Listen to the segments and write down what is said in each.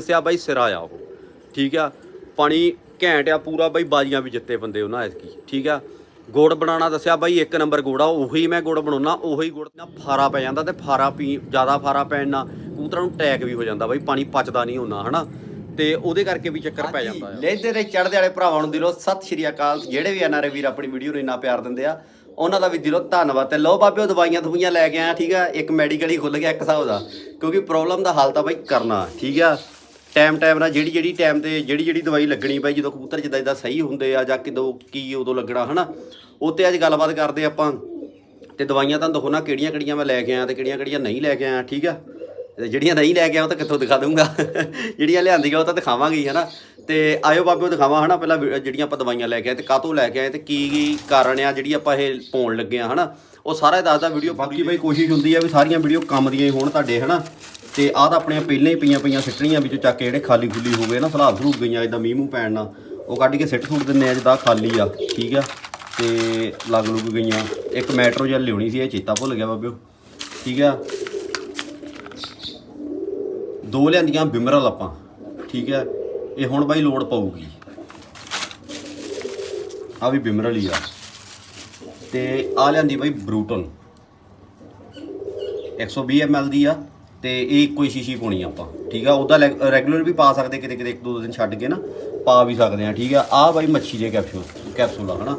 ਦੱਸਿਆ ਬਾਈ ਸਿਰਾ ਆ ਉਹ। ਠੀਕ ਆ? ਪਾਣੀ ਘੈਂਟ ਆ ਪੂਰਾ ਬਾਈ ਬਾਜੀਆਂ ਵੀ ਜਿੱਤੇ ਬੰਦੇ ਉਹਨਾਂ ਐਤਕੀ। ਠੀਕ ਆ? ਗੁੜ ਬਣਾਉਣਾ ਦੱਸਿਆ ਬਾਈ ਇੱਕ ਨੰਬਰ ਗੁੜ ਉਹੀ ਮੈਂ ਗੁੜ ਬਣਾਉਣਾ ਉਹੀ ਗੁੜ ਨਾਲ ਫਾਰਾ ਪੈ ਜਾਂਦਾ ਤੇ ਫਾਰਾ ਪੀ ਜ਼ਿਆਦਾ ਫਾਰਾ ਪੈਣ ਨਾਲ ਕਬੂਤਰਾਂ ਨੂੰ ਟੈਕ ਵੀ ਹੋ ਜਾਂਦਾ ਬਾਈ ਪਾਣੀ ਪਚਦਾ ਨਹੀਂ ਹੁੰਦਾ ਹਨਾ? ਤੇ ਉਹਦੇ ਕਰਕੇ ਵੀ ਚੱਕਰ ਪੈ ਜਾਂਦਾ ਆ। ਲਹਿਦੇ ਤੇ ਚੜਦੇ ਵਾਲੇ ਭਰਾਵਾਂ ਨੂੰ ਦਿਲੋਂ ਸਤਿ ਸ਼੍ਰੀ ਅਕਾਲ। ਜਿਹੜੇ ਵੀ ਐਨਆਰਏ ਵੀਰ ਆਪਣੀ ਵੀਡੀਓ ਨੂੰ ਇੰਨਾ ਪਿਆਰ ਦਿੰਦੇ ਆ ਉਹਨਾਂ ਦਾ ਵੀ ਦਿਲੋਂ ਧੰਨਵਾਦ ਤੇ ਲੋ ਬਾਬਿਓ ਦਵਾਈਆਂ ਦਵਾਈਆਂ ਲੈ ਕੇ ਆਇਆ ਠੀਕ ਆ? ਇੱਕ ਮੈਡੀਕਲ ਹੀ ਖੁੱਲ ਗਿਆ ਇੱਕ ਹਿਸਾਬ ਦਾ ਕਿਉਂਕਿ ਪ੍ਰੋਬਲਮ ਦਾ ਹੱਲ ਤਾਂ ਬਾਈ ਕਰਨਾ ਠੀਕ ਆ? ਟਾਈਮ ਟਾਈਮ ਨਾਲ ਜਿਹੜੀ ਜਿਹੜੀ ਟਾਈਮ ਤੇ ਜਿਹੜੀ ਜਿਹੜੀ ਦਵਾਈ ਲੱਗਣੀ ਬਾਈ, ਜਦੋਂ ਕਬੂਤਰ ਜਿੱਦਾਂ ਜਿੱਦਾਂ ਸਹੀ ਹੁੰਦੇ ਆ ਜਾਂ ਕਿਦੋਂ ਕੀ ਉਦੋਂ ਲੱਗਣਾ, ਹਨਾ? ਉਹ ਤੇ ਅੱਜ ਗੱਲਬਾਤ ਕਰਦੇ ਆਪਾਂ ਤੇ ਦਵਾਈਆਂ ਤੁਹਾਨੂੰ ਦਿਖਾਉਣਾ ਕਿਹੜੀਆਂ ਕਿਹੜੀਆਂ ਮੈਂ ਲੈ ਕੇ ਆਇਆ ਤੇ ਕਿਹੜੀਆਂ ਕਿਹੜੀਆਂ ਨਹੀਂ ਲੈ ਕੇ ਆਇਆ, ਠੀਕ ਆ? ਤੇ ਜਿਹੜੀਆਂ ਨਹੀਂ ਲੈ ਕੇ ਆਇਆ ਉਹ ਤਾਂ ਕਿੱਥੋਂ ਦਿਖਾ ਦੂੰਗਾ ਜਿਹੜੀਆਂ ਲਿਆਂਦੀਆਂ ਉਹ ਤਾਂ ਦਿਖਾਵਾਂਗੇ ਹੀ ਹਨਾ? ਤੇ ਆਇਓ ਬਾਬਿਓ ਦਿਖਾਵਾਂ, ਹਨਾ? ਪਹਿਲਾਂ ਜਿਹੜੀਆਂ ਆਪਾਂ ਦਵਾਈਆਂ ਲੈ ਕੇ ਆਏ ਤੇ ਕਾਹਤੋਂ ਲੈ ਕੇ ਆਏ ਤੇ ਕੀ ਕੀ ਕਾਰਨ ਆ ਜਿਹੜੀ ਆਪਾਂ ਇਹ ਪਾਉਣ ਲੱਗੇ ਆ, ਹਨਾ? ਉਹ ਸਾਰਾ ਦੱਸਦਾ ਵੀਡੀਓ ਬਾਕੀ ਬਈ ਕੋਸ਼ਿਸ਼ ਹੁੰਦੀ ਆ ਵੀ ਸਾਰੀਆਂ ਵੀਡੀਓ ਕੰਮ ਦੀਆਂ ਹੀ ਹੋਣ ਤੁਹਾਡੇ, ਹਨਾ? ਤੇ ਆਹ ਤਾਂ ਆਪਣੀਆਂ ਪਹਿਲਾਂ ਹੀ ਪਈਆਂ ਪਈਆਂ ਸਿੱਟਣੀਆਂ ਵਿੱਚੋਂ ਚੱਕ ਕੇ ਜਿਹੜੇ ਖਾਲੀ ਖੁੱਲੀ ਹੋ ਗਏ ਨਾ ਸਲਾਬ ਸਲੂਬ ਗਈਆਂ ਇਦਾਂ ਮੀਂਹ ਮੂੰਹ ਪੈਣ ਨਾਲ। ਉਹ ਕੱਢ ਕੇ ਸਿੱਟ ਸੁੱਟ ਦਿੰਨੇ ਆ ਜਿੱਦਾਂ ਖਾਲੀ ਆ, ਠੀਕ ਆ? ਤੇ ਲੱਗ ਲੁੱਗ ਗਈਆਂ। ਇੱਕ ਮੈਟਰੋ ਜਲ ਲਿਆਉਣੀ ਸੀ, ਇਹ ਚੇਤਾ ਭੁੱਲ ਗਿਆ ਬਾਬਿਓ। ਠੀਕ ਆ? ਦੋ ਲਿਆਂਦੀਆਂ ਬਿਮਰਲ ਆਪਾਂ, ਠੀਕ ਹੈ ਇਹ ਹੁਣ ਬਾਈ ਲੋਡ ਪਊਗੀ। ਆ ਵੀ ਬਿਮਰਲ ਹੀ ਆ। ਤੇ ਆ ਲਿਆਂਦੀ ਬਾਈ ਬਰੂਟਨ 120 ml ਦੀ ਆ। ਤੇ ਇਹ ਇੱਕੋ ਹੀ ਸ਼ੀਸ਼ੀ ਪਾਉਣੀ ਆ ਆਪਾਂ, ਠੀਕ ਆ? ਉਹਦਾ ਰੈਗੂਲਰ ਵੀ ਪਾ ਸਕਦੇ ਕਿਤੇ ਕਿਤੇ ਇੱਕ ਦੋ ਦਿਨ ਛੱਡ ਕੇ ਨਾ, ਪਾ ਵੀ ਸਕਦੇ ਆ, ਠੀਕ ਆ? ਆਹ ਬਾਈ ਮੱਛੀ ਦੇ ਕੈਪਸੂਲ ਕੈਪਸੂਲ ਆ, ਹਨਾ?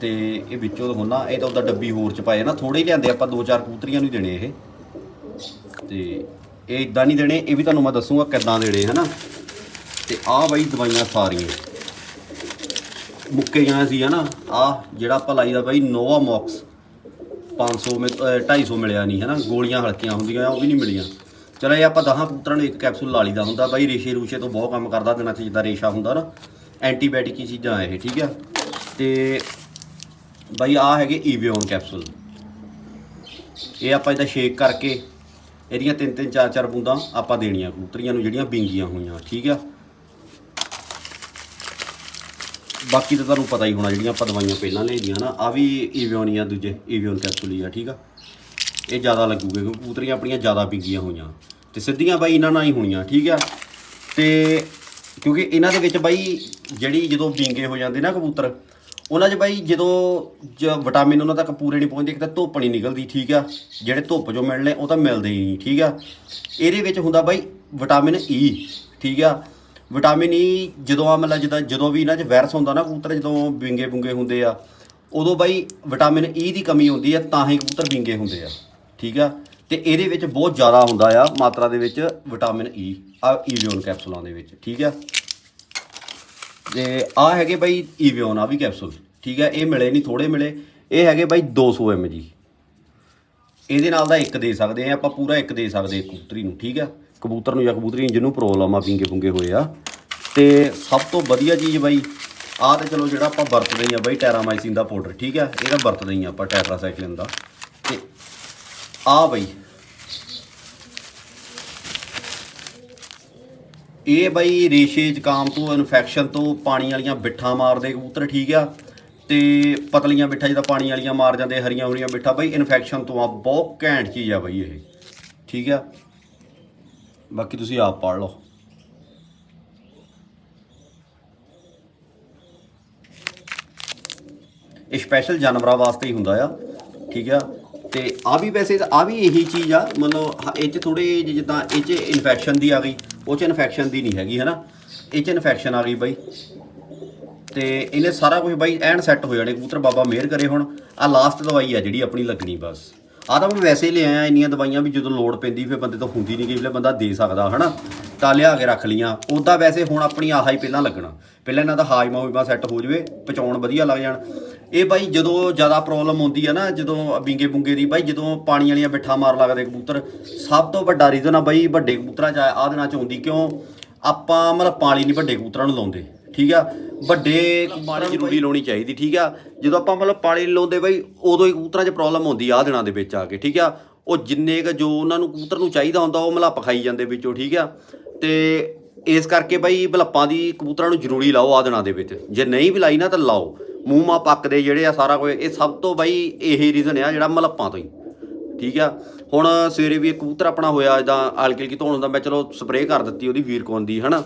ਤੇ ਇਹ ਵਿੱਚੋਂ ਹੁੰਦਾ, ਇਹ ਤਾਂ ਉਹਦਾ ਡੱਬੀ ਹੋਰ ਚ ਪਾਏ ਨਾ ਥੋੜੇ ਹੀ ਲਿਆਂਦੇ ਆਪਾਂ ਦੋ ਚਾਰ ਕੂਤਰੀਆਂ ਨੂੰ ਦੇਣੇ ਇਹ। ਤੇ ਇਹ ਇਦਾਂ ਨਹੀਂ ਦੇਣੇ, ਇਹ ਵੀ ਤੁਹਾਨੂੰ ਮੈਂ ਦੱਸੂਗਾ ਕਿੱਦਾਂ ਦੇਣੇ, ਹਨਾ? ਤੇ ਆਹ ਬਾਈ ਦਵਾਈਆਂ ਸਾਰੀਆਂ। ਮੁੱਕੇ ਗਏ ਸੀ, ਹਨਾ? ਆ ਜਿਹੜਾ ਆਪਾਂ ਲਾਈਦਾ ਬਾਈ ਨੋਵਾ ਮੌਕਸ 500 ਮਿਲ- ਅਹ 250 ਮਿਲਿਆ ਨਹੀਂ, ਹਨਾ? ਗੋਲੀਆਂ ਹਲਕੀਆਂ ਹੁੰਦੀਆਂ, ਉਹ ਵੀ ਨਹੀਂ ਮਿਲੀਆਂ। ਚਲੋ ਇਹ ਆਪਾਂ 10 ਪੁੱਤਰਾਂ ਨੂੰ ਇੱਕ ਕੈਪਸੂਲ ਲਾ ਲਈਦਾ ਹੁੰਦਾ। ਬਾਈ ਰੇਸ਼ੇ ਰੂਸ਼ੇ ਤੋਂ ਬਹੁਤ ਕੰਮ ਕਰਦਾ ਦਿਨਾਂ 'ਚ ਜਿੱਦਾਂ ਰੇਸ਼ਾ ਹੁੰਦਾ ਨਾ। ਐਂਟੀਬਾਇਓਟਿਕ ਚੀਜ਼ਾਂ ਇਹ, ਠੀਕ ਆ? ਤੇ ਬਾਈ ਆ ਹੈਗੇ ਈਵਿਓਨ ਕੈਪਸੂਲ। ਇਹ ਆਪਾਂ ਇਹਦਾ ਸ਼ੇਕ ਕਰਕੇ, ਇਹਦੀਆਂ ਤਿੰਨ ਤਿੰਨ ਚਾਰ ਚਾਰ ਬੂੰਦਾਂ ਆਪਾਂ ਦੇਣੀਆਂ ਕਬੂਤਰੀਆਂ ਨੂੰ, ਜਿਹੜੀਆਂ ਬਿੰਗੀਆਂ ਹੋਈਆਂ, ਠੀਕ ਆ? ਬਾਕੀ ਤਾਂ ਤੁਹਾਨੂੰ ਪਤਾ ਹੀ ਹੋਣਾ ਜਿਹੜੀਆਂ ਆਪਾਂ ਦਵਾਈਆਂ ਪਹਿਲਾਂ ਲਈਆਂ ਨਾ ਆ ਵੀ ਈਵਿਓਨ ਹੀ ਆ ਦੂਜੇ ਈਵਿਓਨ ਕੈਪਸੂਲ ਹੀ ਆ, ਠੀਕ ਆ? ਇਹ ਜ਼ਿਆਦਾ ਲੱਗੂਗੇ ਕਿਉਂਕਿ ਕਬੂਤਰੀਆਂ ਆਪਣੀਆਂ ਜ਼ਿਆਦਾ ਪੀਗੀਆਂ ਹੋਈਆਂ। ਤੇ ਸਿੱਧੀਆਂ ਬਾਈ ਇਹਨਾਂ ਨਾਲ ਹੀ ਹੋਣੀਆਂ, ਠੀਕ ਆ? ਤੇ ਕਿਉਂਕਿ ਇਹਨਾਂ ਦੇ ਵਿੱਚ ਬਾਈ ਜਿਹੜੀ ਜਦੋਂ ਬਿੰਗੇ ਹੋ ਜਾਂਦੇ ਨਾ ਕਬੂਤਰ, ਉਹਨਾਂ 'ਚ ਬਾਈ ਜਦੋਂ ਜ ਵਿਟਾਮਿਨ ਉਹਨਾਂ ਤੱਕ ਪੂਰੇ ਨਹੀਂ ਪਹੁੰਚਦੇ, ਇੱਕ ਤਾਂ ਧੁੱਪ ਨਹੀਂ ਨਿਕਲਦੀ, ਠੀਕ ਆ? ਜਿਹੜੇ ਧੁੱਪ 'ਚੋਂ ਮਿਲਣੇ ਉਹ ਤਾਂ ਮਿਲਦੇ ਹੀ ਨਹੀਂ, ਠੀਕ ਆ? ਇਹਦੇ ਵਿੱਚ ਹੁੰਦਾ ਬਾਈ ਵਿਟਾਮਿਨ ਈ ਠੀਕ ਆ? ਵਿਟਾਮਿਨ ਈ ਜਦੋਂ ਆ ਮਤਲਬ ਜਿੱਦਾਂ ਜਦੋਂ ਵੀ ਇਹਨਾਂ 'ਚ ਵਾਇਰਸ ਹੁੰਦਾ ਨਾ ਕਬੂਤਰ ਜਦੋਂ ਵਿੰਗੇ ਬੁੰਗੇ ਹੁੰਦੇ ਆ, ਉਦੋਂ ਬਾਈ ਵਿਟਾਮਿਨ ਈ ਦੀ ਕਮੀ ਹੁੰਦੀ ਆ, ਤਾਂ ਹੀ ਕਬੂਤਰ ਵਿੰਗੇ ਹੁੰਦੇ ਆ, ਠੀਕ ਆ? ਤੇ ਇਹਦੇ ਵਿੱਚ ਬਹੁਤ ਜ਼ਿਆਦਾ ਹੁੰਦਾ ਆ ਮਾਤਰਾ ਦੇ ਵਿੱਚ ਵਿਟਾਮਿਨ ਈ ਆ ਈਵਿਓਨ ਕੈਪਸੂਲਾਂ ਦੇ ਵਿੱਚ, ਠੀਕ ਆ? ਤੇ ਆ ਹੈਗੇ ਬਾਈ ਈਵਿਓਨ, ਆ ਵੀ ਕੈਪਸੂਲ, ਠੀਕ ਆ? ਇਹ ਮਿਲੇ ਨਹੀਂ ਥੋੜੇ ਮਿਲੇ, ਇਹ ਹੈਗੇ ਬਾਈ 200 mg ਇਹਦੇ ਨਾਲ ਦਾ ਇੱਕ ਦੇ ਸਕਦੇ ਆ, ਆਪਾਂ ਪੂਰਾ ਇੱਕ ਦੇ ਸਕਦੇ ਆ ਕਬੂਤਰੀ ਨੂੰ, ਠੀਕ ਆ? ਕਬੂਤਰ ਨੂੰ ਜਾਂ ਕਬੂਤਰੀ ਨੂੰ ਜਿਹਨੂੰ ਪ੍ਰੋਬਲਮ ਆ ਪਿੰਗੇ ਪੁੰਗੇ ਹੋਏ ਆ। ਤੇ ਸਭ ਤੋਂ ਵਧੀਆ ਚੀਜ਼ ਬਾਈ, ਆਹ ਤੇ ਚਲੋ ਜਿਹੜਾ ਆਪਾਂ ਵਰਤਦੇ ਹੀ ਆ ਬਾਈ ਟੈਰਾਮਾਈਸਿਨ ਦਾ ਪਾਊਡਰ, ਠੀਕ ਆ? ਇਹਦਾ ਵਰਤਦੇ ਹੀ ਆ ਆਪਾਂ ਟੈਟਰਾਸਾਈਕਲਿਨ ਦਾ। ਤੇ ਆ ਬਾਈ, ਇਹ ਬਾਈ ਰੇਸ਼ੇ ਜ਼ੁਕਾਮ ਤੋਂ, ਇਨਫੈਕਸ਼ਨ ਤੋਂ ਪਾਣੀ ਵਾਲੀਆਂ ਬਿੱਠਾਂ ਮਾਰਦੇ ਕਬੂਤਰ, ਠੀਕ ਆ? ਤੇ ਪਤਲੀਆਂ ਬਿੱਠਾਂ ਜਿਹਦਾ ਪਾਣੀ ਵਾਲੀਆਂ ਮਾਰ ਜਾਂਦੇ ਹਰੀਆਂ ਹਰੀਆਂ ਬਿੱਠਾਂ, ਬਈ ਇਨਫੈਕਸ਼ਨ ਤੋਂ ਆ, ਬਹੁਤ ਘੈਂਟ ਚੀਜ਼ ਆ ਬਾਈ ਇਹ, ਠੀਕ ਆ? ਬਾਕੀ ਤੁਸੀਂ ਆਪ ਪੜ ਲਓ। ਇਹ ਸਪੈਸ਼ਲ ਜਾਨਵਰਾਂ ਵਾਸਤੇ ਹੀ ਹੁੰਦਾ ਆ, ਠੀਕ ਆ? ਤੇ ਆ ਵੀ ਵੈਸੇ ਆ ਵੀ ਇਹੀ ਚੀਜ਼ ਆ, ਮਤਲਬ ਹ- ਇਹ ਚ ਥੋੜੇ ਜਿੱਦਾਂ ਇਹ ਚ ਇਨਫੈਕਸ਼ਨ ਦੀ ਆ ਗਈ, ਉਹ ਚ ਇਨਫੈਕਸ਼ਨ ਦੀ ਨਹੀਂ ਹੈਗੀ, ਹਨਾ? ਇਹ ਚ ਇਨਫੈਕਸ਼ਨ ਆ ਗਈ ਬਾਈ। ਤੇ ਇਹਨੇ ਸਾਰਾ ਕੁਝ ਬਾਈ ਐਨ ਸੈੱਟ ਹੋ ਜਾਣੇ, ਕਬੂਤਰ ਬਾਬਾ ਮਿਹਰ ਕਰੇ ਹੁਣ। ਆ ਲਾਸਟ ਦਵਾਈ ਆ ਜਿਹੜੀ ਆਪਣੀ ਲੱਗਣੀ, ਬਸ। ਆ ਤਾਂ ਮੈਂ ਵੈਸੇ ਹੀ ਲੈ ਆਇਆ, ਇੰਨੀਆਂ ਦਵਾਈਆਂ ਵੀ ਜਦੋਂ ਲੋੜ ਪੈਂਦੀ ਫਿਰ ਬੰਦੇ ਤੋਂ ਹੁੰਦੀ ਨਹੀਂ ਗਈ ਫਿਰ ਬੰਦਾ ਦੇ ਸਕਦਾ, ਹਨਾ? ਤਾਂ ਲਿਆ ਕੇ ਰੱਖ ਲੀਆਂ ਉਦਾਂ ਵੈਸੇ ਹੁਣ ਆਪਣੀ ਆਹਾ ਹੀ ਪਹਿਲਾਂ ਲੱਗਣਾ। ਪਹਿਲਾਂ ਇਹਨਾਂ ਦਾ ਹਾਜਮਾ ਹੁਜਮਾ ਸੈੱਟ ਹੋ ਜਵੇ, ਪਚਾਉਣ ਵਧੀਆ ਲੱਗ ਜਾਣ। ਇਹ ਬਾਈ ਜਦੋਂ ਜ਼ਿਆਦਾ ਪ੍ਰੋਬਲਮ ਹੁੰਦੀ ਆ ਨਾ, ਜਦੋਂ ਬਿੰਗੇ ਬੁੰਗੇ ਦੀ, ਬਾਈ ਜਦੋਂ ਪਾਣੀ ਵਾਲੀਆਂ ਬਿੱਠਾਂ ਮਾਰ ਲੱਗਦੇ ਕਬੂਤਰ, ਸਭ ਤੋਂ ਵੱਡਾ ਰੀਜ਼ਨ ਆ ਬਾਈ ਵੱਡੇ ਕਬੂਤਰਾਂ 'ਚ ਆਹ ਦਿਨਾਂ 'ਚ ਆਉਂਦੀ ਕਿਉਂ? ਆਪਾਂ ਮਤਲਬ ਪਾਣੀ ਨਹੀਂ ਵੱਡੇ ਕਬੂਤਰਾਂ ਨੂੰ ਲਾਉਂਦੇ। ਠੀਕ ਆ? ਵੱਡੇ ਪਾਣੀ ਜ਼ਰੂਰੀ ਲਾਉਣੀ ਚਾਹੀਦੀ, ਠੀਕ ਆ? ਜਦੋਂ ਆਪਾਂ ਮਤਲਬ ਪਾਣੀ ਲਾਉਂਦੇ ਬਈ, ਉਦੋਂ ਹੀ ਕਬੂਤਰਾਂ 'ਚ ਪ੍ਰੋਬਲਮ ਹੁੰਦੀ ਆ, ਆਹ ਦਿਨਾਂ ਦੇ ਵਿੱਚ ਆ ਕੇ, ਠੀਕ ਆ? ਉਹ ਜਿੰਨੇ ਕ ਜੋ ਉਹਨਾਂ ਨੂੰ ਕਬੂਤਰ ਨੂੰ ਚਾਹੀਦਾ ਹੁੰਦਾ, ਉਹ ਮਲੱਪ ਖਾਈ ਜਾਂਦੇ ਵਿੱਚੋਂ, ਠੀਕ ਆ? ਤੇ ਇਸ ਕਰਕੇ ਬਈ ਮਲੱਪਾਂ ਦੀ ਕਬੂਤਰਾਂ ਨੂੰ ਜ਼ਰੂਰੀ ਲਾਓ ਆ ਦਿਨਾਂ ਦੇ ਵਿੱਚ। ਜੇ ਨਹੀਂ ਵੀ ਲਾਈ ਨਾ ਤਾਂ ਲਾਓ। ਮੂੰਹ ਮਾ ਪੱਕਦੇ ਜਿਹੜੇ ਆ ਸਾਰਾ ਕੁਝ, ਇਹ ਸਭ ਤੋਂ ਬਾਈ ਇਹੀ ਰੀਜ਼ਨ ਆ ਜਿਹੜਾ ਮਲੱਪਾਂ ਤੋਂ ਹੀ, ਠੀਕ ਆ? ਹੁਣ ਸਵੇਰੇ ਵੀ ਇੱਕ ਕਬੂਤਰ ਆਪਣਾ ਹੋਇਆ, ਜਿੱਦਾਂ ਆਲਕਿਲ ਕੀ ਧੋਣ ਹੁੰਦਾ, ਮੈਂ ਚਲੋ ਸਪਰੇਅ ਕਰ ਦਿੱਤੀ ਉਹਦੀ ਵੀਰਕੋਨ ਦੀ, ਹਨਾ?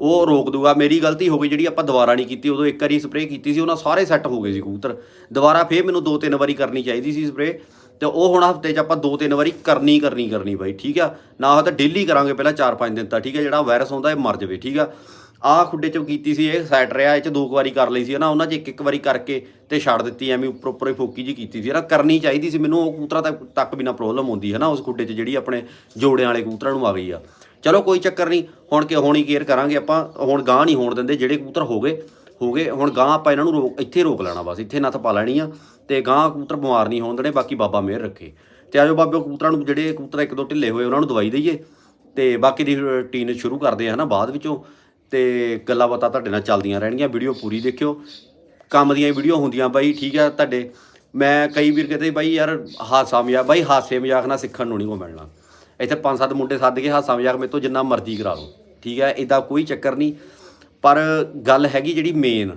ਉਹ ਰੋਕ ਦੂਗਾ। ਮੇਰੀ ਗਲਤੀ ਹੋ ਗਈ ਜਿਹੜੀ ਆਪਾਂ ਦੁਬਾਰਾ ਨਹੀਂ ਕੀਤੀ। ਉਦੋਂ ਇੱਕ ਵਾਰੀ ਸਪਰੇਅ ਕੀਤੀ ਸੀ, ਉਹਨਾਂ ਸਾਰੇ ਸੈੱਟ ਹੋ ਗਏ ਸੀ ਕਬੂਤਰ। ਦੁਬਾਰਾ ਫੇਰ ਮੈਨੂੰ ਦੋ ਤਿੰਨ ਵਾਰੀ ਕਰਨੀ ਚਾਹੀਦੀ ਸੀ ਸਪਰੇਅ ਤੇ ਉਹ ਹੁਣ ਹਫ਼ਤੇ 'ਚ ਆਪਾਂ ਦੋ ਤਿੰਨ ਵਾਰੀ ਕਰਨੀ ਕਰਨੀ ਕਰਨੀ ਬਾਈ, ਠੀਕ ਆ? ਨਾ ਹੋ ਤਾਂ ਡੇਲੀ ਕਰਾਂਗੇ ਪਹਿਲਾਂ 4-5 ਦਿਨ ਤਾਂ, ਠੀਕ ਆ? ਜਿਹੜਾ ਵਾਇਰਸ ਆਉਂਦਾ ਇਹ ਮਰ ਜਾਵੇ, ਠੀਕ ਆ? ਆਹ ਖੁੱਡੇ 'ਚ ਕੀਤੀ ਸੀ ਇਹ ਸੈਟ ਰਿਹਾ, ਇਹ 'ਚ ਦੋ ਕੁ ਵਾਰੀ ਕਰ ਲਈ ਸੀ ਨਾ, ਉਹਨਾਂ 'ਚ ਇੱਕ ਇੱਕ ਵਾਰੀ ਕਰਕੇ ਤੇ ਛੱਡ ਦਿੱਤੀ, ਐਵੇਂ ਉੱਪਰ ਉੱਪਰ ਹੀ ਫੋਕੀ ਜੀ ਕੀਤੀ ਸੀ। ਨਾ ਕਰਨੀ ਚਾਹੀਦੀ ਸੀ ਮੈਨੂੰ, ਉਹ ਕੂਤਰਾ ਤੱਕ ਤੱਕ ਵੀ ਨਾ ਪ੍ਰੋਬਲਮ ਹੁੰਦੀ ਹੈ ਨਾ, ਉਸ ਖੁੱਡੇ 'ਚ ਜਿਹੜੀ ਆਪਣੇ ਜੋੜਿਆਂ ਵਾਲੇ ਕਬੂਤਰਾਂ ਨੂੰ ਆ ਗਈ ਆ। ਚਲੋ ਕੋਈ ਚੱਕਰ ਨਹੀਂ, ਹੁਣ ਕਿ, ਹੁਣ ਹੀ ਕੇਅਰ ਕਰਾਂਗੇ ਆਪਾਂ, ਹੁਣ ਗਾਂ ਨਹੀਂ ਹੋਣ ਦਿੰਦੇ, ਜਿਹੜੇ ਕਬੂਤਰ ਹੋ ਗਏ ਹੋ ਗਏ, ਹੁਣ ਗਾਂ ਆਪਾਂ ਇਹਨਾਂ ਨੂੰ ਰੋਕ, ਇੱਥੇ ਰੋਕ ਲੈਣਾ ਬਸ, ਇੱਥੇ ਨੱਥ ਪਾ ਲੈਣੀ ਆ, ਤੇ ਗਾਂ ਕਬੂਤਰ ਬਿਮਾਰ ਨਹੀਂ ਹੋਣ ਦੇਣੇ, ਬਾਕੀ ਬਾਬਾ ਮਿਹਰ ਰੱਖੇ। ਤੇ ਆਜੋ ਬਾਬੇ, ਕਬੂਤਰਾਂ ਨੂੰ, ਜਿਹੜੇ ਕਬੂਤਰ ਇੱਕ ਦੋ ਢਿੱਲੇ ਹੋਏ, ਉਹਨਾਂ ਨੂੰ ਦਵਾਈ ਦਈਏ, ਤੇ ਬਾਕੀ ਦੀ ਰੂਟੀਨ ਸ਼ੁਰੂ ਕਰਦੇ ਆ ਹਨਾ ਬਾਅਦ ਵਿੱਚੋਂ, ਤੇ ਗੱਲਾਂ ਬਾਤਾਂ ਤੁਹਾਡੇ ਨਾਲ ਚੱਲਦੀਆਂ ਰਹਿਣਗੀਆਂ, ਵੀਡੀਓ ਪੂਰੀ ਦੇਖਿਓ। ਕੰਮ ਦੀਆਂ ਵੀਡੀਓ ਹੁੰਦੀਆਂ ਬਾਈ, ਠੀਕ ਆ ਤੁਹਾਡੇ। ਮੈਂ ਕਈ ਵੀਰ ਕਹਿੰਦੇ, ਬਾਈ ਯਾਰ ਹਾਸਾ ਮਜ਼ਾਕ, ਬਾਈ ਹਾਸੇ ਮਜ਼ਾਕ ਨਾਲ ਸਿੱਖਣ ਨੂੰ ਨਹੀਂ ਕੋ ਮਿਲਣਾ। ਇੱਥੇ ਪੰਜ ਸੱਤ ਮੁੰਡੇ ਸੱਦ ਕੇ ਹਾਸਾ ਮਜ਼ਾਕ ਮੇਰੇ ਤੋਂ ਜਿੰਨਾ ਮਰਜ਼ੀ ਕਰਾ ਲਓ। ਠੀਕ ਹੈ ਇਦਾਂ ਕੋਈ ਚੱਕਰ ਨਹੀਂ। ਪਰ ਗੱਲ ਹੈਗੀ ਜਿਹੜੀ ਮੇਨ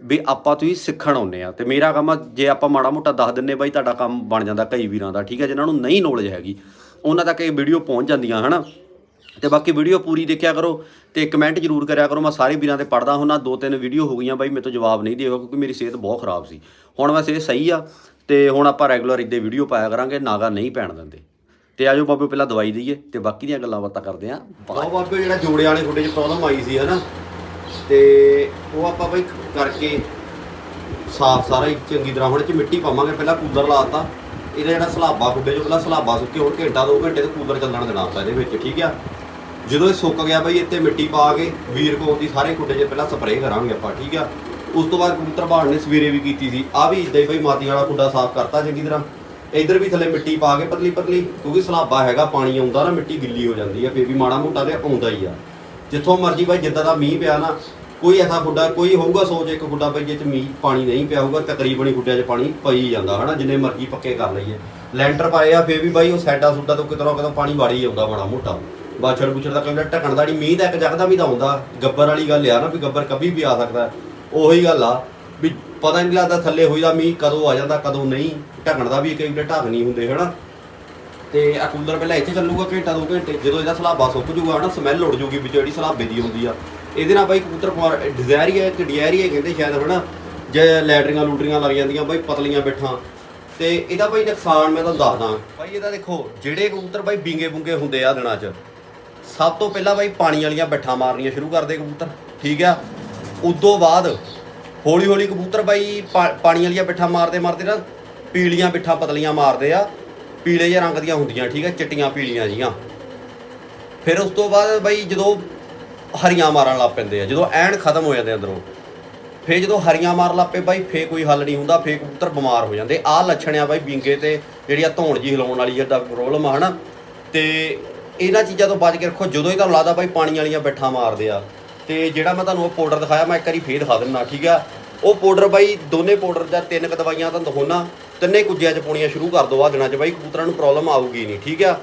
ਵੀ ਆਪਾਂ ਤੁਸੀਂ ਸਿੱਖਣ ਆਉਂਦੇ ਆ ਤੇ ਮੇਰਾ ਕੰਮ ਜੇ ਆਪਾਂ ਮਾੜਾ ਮੋਟਾ ਦੱਸ ਦਿੰਨੇ ਬਾਈ ਤੁਹਾਡਾ ਕੰਮ ਬਣ ਜਾਂਦਾ ਕਈ ਵੀਰਾਂ ਦਾ, ਠੀਕ ਹੈ, ਜਿਨ੍ਹਾਂ ਨੂੰ ਨਹੀਂ ਨੌਲੇਜ ਹੈਗੀ, ਉਹਨਾਂ ਤੱਕ ਇਹ ਵੀਡੀਓ ਪਹੁੰਚ ਜਾਂਦੀਆਂ, ਹਨਾ? ਤੇ ਬਾਕੀ ਵੀਡੀਓ ਪੂਰੀ ਦੇਖਿਆ ਕਰੋ ਤੇ ਕਮੈਂਟ ਜ਼ਰੂਰ ਕਰਿਆ ਕਰੋ। ਮੈਂ ਸਾਰੇ ਵੀਰਾਂ ਦੇ ਪੜਦਾ ਹੁੰਨਾ ਦੋ ਤਿੰਨ ਵੀਡੀਓ ਹੋ ਗਈਆਂ ਬਾਈ, ਮੇਰੇ ਤੋਂ ਜਵਾਬ ਨਹੀਂ ਦੇਗਾ ਕਿਉਂਕਿ ਮੇਰੀ ਸਿਹਤ ਬਹੁਤ ਖਰਾਬ ਸੀ। ਹੁਣ ਵੈਸੇ ਇਹ ਸਹੀ ਆ ਤੇ ਹੁਣ ਆਪਾਂ ਰੈਗੂਲਰ ਇੱਦੇ ਵੀਡੀਓ ਪਾਇਆ ਕਰਾਂਗੇ, ਨਾਗਾ ਨਹੀਂ ਪੈਣ ਦਿੰਦੇ। ਤੇ ਆਜੋ ਬਾਬੇ ਪਹਿਲਾਂ ਦਵਾਈ ਦਈਏ ਤੇ ਬਾਕੀ ਦੀਆਂ ਗੱਲਾਂ ਬਾਤਾਂ ਕਰਦੇ ਆਂ। ਉਹ ਬਾਬੇ, ਜਿਹੜਾ ਜੋੜੇ ਵਾਲੇ ਖੁੱਡੇ 'ਚ ਪ੍ਰੋਬਲਮ ਆਈ ਸੀ, ਹਨਾ? ਤੇ ਉਹ ਆਪਾਂ ਬਈ ਕਰਕੇ ਸਾਫ਼ ਸਾਰਾ ਹੀ ਚੰਗੀ ਤਰ੍ਹਾਂ ਹੁਣ ਇਹ 'ਚ ਮਿੱਟੀ ਪਾਵਾਂਗੇ, ਪਹਿਲਾਂ ਕੂਲਰ ਲਾਤਾ ਇਹਦਾ ਜਿਹੜਾ ਸਲਾਬਾ ਖੁੱਡੇ 'ਚ, ਪਹਿਲਾਂ ਸਲਾਬਾ ਸੁੱਕੇ, ਹੁਣ ਘੰਟਾ ਦੋ ਘੰਟੇ ਤੇ ਕੂਲਰ ਚੱਲਣ ਦੇਣਾ ਆਪਾਂ ਇਹਦੇ ਵਿੱਚ, ਠੀਕ ਆ? ਜਦੋਂ ਇਹ ਸੁੱਕ ਗਿਆ ਬਈ, ਇੱਥੇ ਮਿੱਟੀ ਪਾ ਕੇ ਵੀਰ ਕੋਲ ਦੀ ਸਾਰੇ ਖੁੱਡੇ 'ਚ ਪਹਿਲਾਂ ਸਪਰੇਅ ਕਰਾਂਗੇ ਆਪਾਂ, ਠੀਕ ਆ? ਉਸ ਤੋਂ ਬਾਅਦ ਕਬੂਤਰ ਬਾੜ ਨੇ ਸਵੇਰੇ ਵੀ ਕੀਤੀ ਸੀ। ਆ ਵੀ ਇਦਾਂ ਹੀ ਬਈ ਮਾਤੀ ਵਾਲਾ ਖੁੱਡਾ ਸਾਫ਼ ਕਰਤਾ ਚੰਗੀ ਤਰ੍ਹਾਂ। ਇਧਰ ਵੀ ਥੱਲੇ ਮਿੱਟੀ ਪਾ ਕੇ ਪਤਲੀ ਪਤਲੀ, ਕਿਉਂਕਿ ਸਲਾਬਾ ਹੈਗਾ, ਪਾਣੀ ਆਉਂਦਾ ਨਾ, ਮਿੱਟੀ ਗਿੱਲੀ ਹੋ ਜਾਂਦੀ ਆ, ਫੇਰ ਵੀ ਮਾੜਾ ਮੋਟਾ ਤੇ ਆਉਂਦਾ ਹੀ ਆ। ਜਿੱਥੋਂ ਮਰਜ਼ੀ ਬਾਈ, ਜਿੱਦਾਂ ਦਾ ਮੀਂਹ ਪਿਆ ਨਾ, ਕੋਈ ਐਸਾ ਖੁੱਡਾ, ਕੋਈ ਹੋਊਗਾ ਸੋਚ ਇੱਕ ਖੁੱਡਾ ਬਈ ਚ ਮੀਂਹ, ਪਾਣੀ ਨਹੀਂ ਪਿਆ ਹੋਊਗਾ, ਤਕਰੀਬਨ ਹੀ ਖੁੱਡਿਆਂ 'ਚ ਪਾਣੀ ਪਈ ਜਾਂਦਾ, ਹਨਾ, ਜਿੰਨੇ ਮਰਜ਼ੀ ਪੱਕੇ ਕਰ ਲਈਏ। ਲੈਂਟਰ ਪਾਏ ਆ, ਫੇਰ ਵੀ ਬਾਈ, ਉਹ ਸਾਈਡਾਂ ਸੁੱਡਾ ਤੋਂ ਕਿਤੋਂ ਕਿਤੋਂ ਪਾਣੀ ਵਾੜੀ ਆਉਂਦਾ ਮਾੜਾ ਮੋਟਾ। ਬਾਛੜ ਬੁਛੜ ਦਾ ਕਹਿੰਦਾ ਢਕਣ ਦਾ ਨਹੀਂ ਮੀਂਹ ਦਾ ਇੱਕ ਜਗਦਾ ਵੀ ਤਾਂ ਆਉਂਦਾ, ਗੱਬਰ ਵਾਲੀ ਗੱਲ ਆ ਨਾ, ਵੀ ਗੱਬਰ ਕभी ਵੀ ਆ ਸਕਦਾ, ਉਹੀ ਗੱਲ ਆ, ਵੀ ਪਤਾ ਨਹੀਂ ਲੱਗਦਾ ਥੱਲੇ ਹੋਈਦਾ ਮੀਂਹ ਕਦੋਂ ਆ ਜਾਂਦਾ, ਕਦੋਂ ਨਹੀਂ। ਢੱਕਣ ਦਾ ਵੀ ਕਈ ਵੇਲੇ ਢੱਕ ਨਹੀਂ ਹੁੰਦੇ, ਹਨਾ? ਤੇ ਆ ਕੂਲਰ ਪਹਿਲਾਂ ਇੱਥੇ ਚੱਲੂਗਾ, ਘੰਟਾ ਦੋ ਘੰਟੇ, ਜਦੋਂ ਇਹਦਾ ਸਲਾਬਾ ਸੁੱਕ ਜੂਗਾ ਹਨਾ ਸਮੈਲ ਉੱਡ ਜੂਗੀ ਵਿੱਚ ਜਿਹੜੀ ਸਲਾਬੇ ਦੀ ਹੁੰਦੀ ਆ। ਇਹਦੇ ਨਾਲ ਬਾਈ ਕਬੂਤਰ ਕੁਮਾਰ ਡਿਜ਼ਾਇਰੀਆ ਕਿ ਡਿਜ਼ਾਇਰੀਆ ਕਹਿੰਦੇ ਸ਼ਾਇਦ, ਹਨਾ? ਜੇ ਲੈਟਰੀਆਂ ਲੂਟਰੀਆਂ ਲੱਗ ਜਾਂਦੀਆਂ, ਬਾਈ ਪਤਲੀਆਂ ਬੈਠਾਂ। ਤੇ ਇਹਦਾ ਬਾਈ ਨੁਕਸਾਨ ਮੈਂ ਤੁਹਾਨੂੰ ਦੱਸਦਾ। ਬਾਈ ਇਹਦਾ ਦੇਖੋ, ਜਿਹੜੇ ਕਬੂਤਰ ਬਾਈ ਬਿੰਗੇ ਬੁੰਗੇ ਹੁੰਦੇ ਆ ਦਿਨਾਂ 'ਚ, ਸਭ ਤੋਂ ਪਹਿਲਾਂ ਬਾਈ ਪਾਣੀ ਵਾਲੀਆਂ ਬੱਠਾਂ ਮਾਰਨੀਆਂ ਸ਼ੁਰੂ ਕਰਦੇ ਕਬੂਤਰ, ਠੀਕ ਆ? ਉਦੋਂ ਬਾਅਦ ਹੌਲੀ ਹੌਲੀ ਕਬੂਤਰ ਬਾਈ ਪਾ- ਪਾਣੀ ਵਾਲੀਆਂ ਬਿੱਠਾਂ ਮਾਰਦੇ ਮਾਰਦੇ ਨਾ ਪੀਲੀਆਂ ਬਿੱਠਾਂ ਪਤਲੀਆਂ ਮਾਰਦੇ ਆ, ਪੀਲੇ ਜਿਹੇ ਰੰਗ ਦੀਆਂ ਹੁੰਦੀਆਂ, ਠੀਕ ਆ ਚਿੱਟੀਆਂ ਪੀਲੀਆਂ ਜੀਆਂ। ਫਿਰ ਉਸ ਤੋਂ ਬਾਅਦ ਬਾਈ ਜਦੋਂ ਹਰੀਆਂ ਮਾਰਨ ਲੱਗ ਪੈਂਦੇ ਆ, ਜਦੋਂ ਐਨ ਖਤਮ ਹੋ ਜਾਂਦੇ ਅੰਦਰੋਂ ਫੇ ਜਦੋਂ ਹਰੀਆਂ ਮਾਰ ਲੱਪੇ ਬਾਈ ਫੇ ਕੋਈ ਹੱਲ ਨਹੀਂ ਹੁੰਦਾ ਫੇ ਕਬੂਤਰ ਬਿਮਾਰ ਹੋ ਜਾਂਦੇ। ਆਹ ਲੱਛਣ ਆ ਬਾਈ ਬਿੰਗੇ ਤੇ ਜਿਹੜੀ ਆ ਧੌਣ ਜੀ ਹਿਲਾਉਣ ਵਾਲੀ ਜਿਹਦਾ ਪ੍ਰੋਬਲਮ ਆ, ਹਨਾ। ਤੇ ਇਹਨਾਂ ਚੀਜ਼ਾਂ ਤੋਂ ਬਚ ਕੇ ਰੱਖੋ, ਜਦੋਂ ਹੀ ਤੁਹਾਨੂੰ ਲੱਗਦਾ ਬਾਈ ਪਾਣੀ ਵਾਲੀਆਂ ਬੈਠਾਂ ਮਾਰਦੇ ਆ, ਤੇ ਜਿਹੜਾ ਮੈਂ ਤੁਹਾਨੂੰ ਉਹ ਪਾਊਡਰ ਦਿਖਾਇਆ, ਮੈਂ ਇੱਕ ਵਾਰੀ ਫੇਰ ਦਿਖਾ ਦਿੰਦਾ ਠੀਕ ਆ। ਉਹ ਪਾਊਡਰ ਬਾਈ ਦੋਨੇ ਪਾਊਡਰ ਜਾਂ ਤਿੰਨ ਕ ਦਵਾਈਆਂ ਤੁਹਾਨੂੰ ਦਿਖਾਉਣਾ ਤਿੰਨੇ ਕੁੱਜਿਆਂ 'ਚ ਪਾਉਣੀਆਂ ਸ਼ੁਰੂ ਕਰ ਦੋ ਆ ਦਿਨਾਂ 'ਚ ਬਾਈ ਕਬੂਤਰਾਂ ਨੂੰ ਪ੍ਰੋਬਲਮ ਆਊਗੀ ਨਹੀਂ, ਠੀਕ ਆ?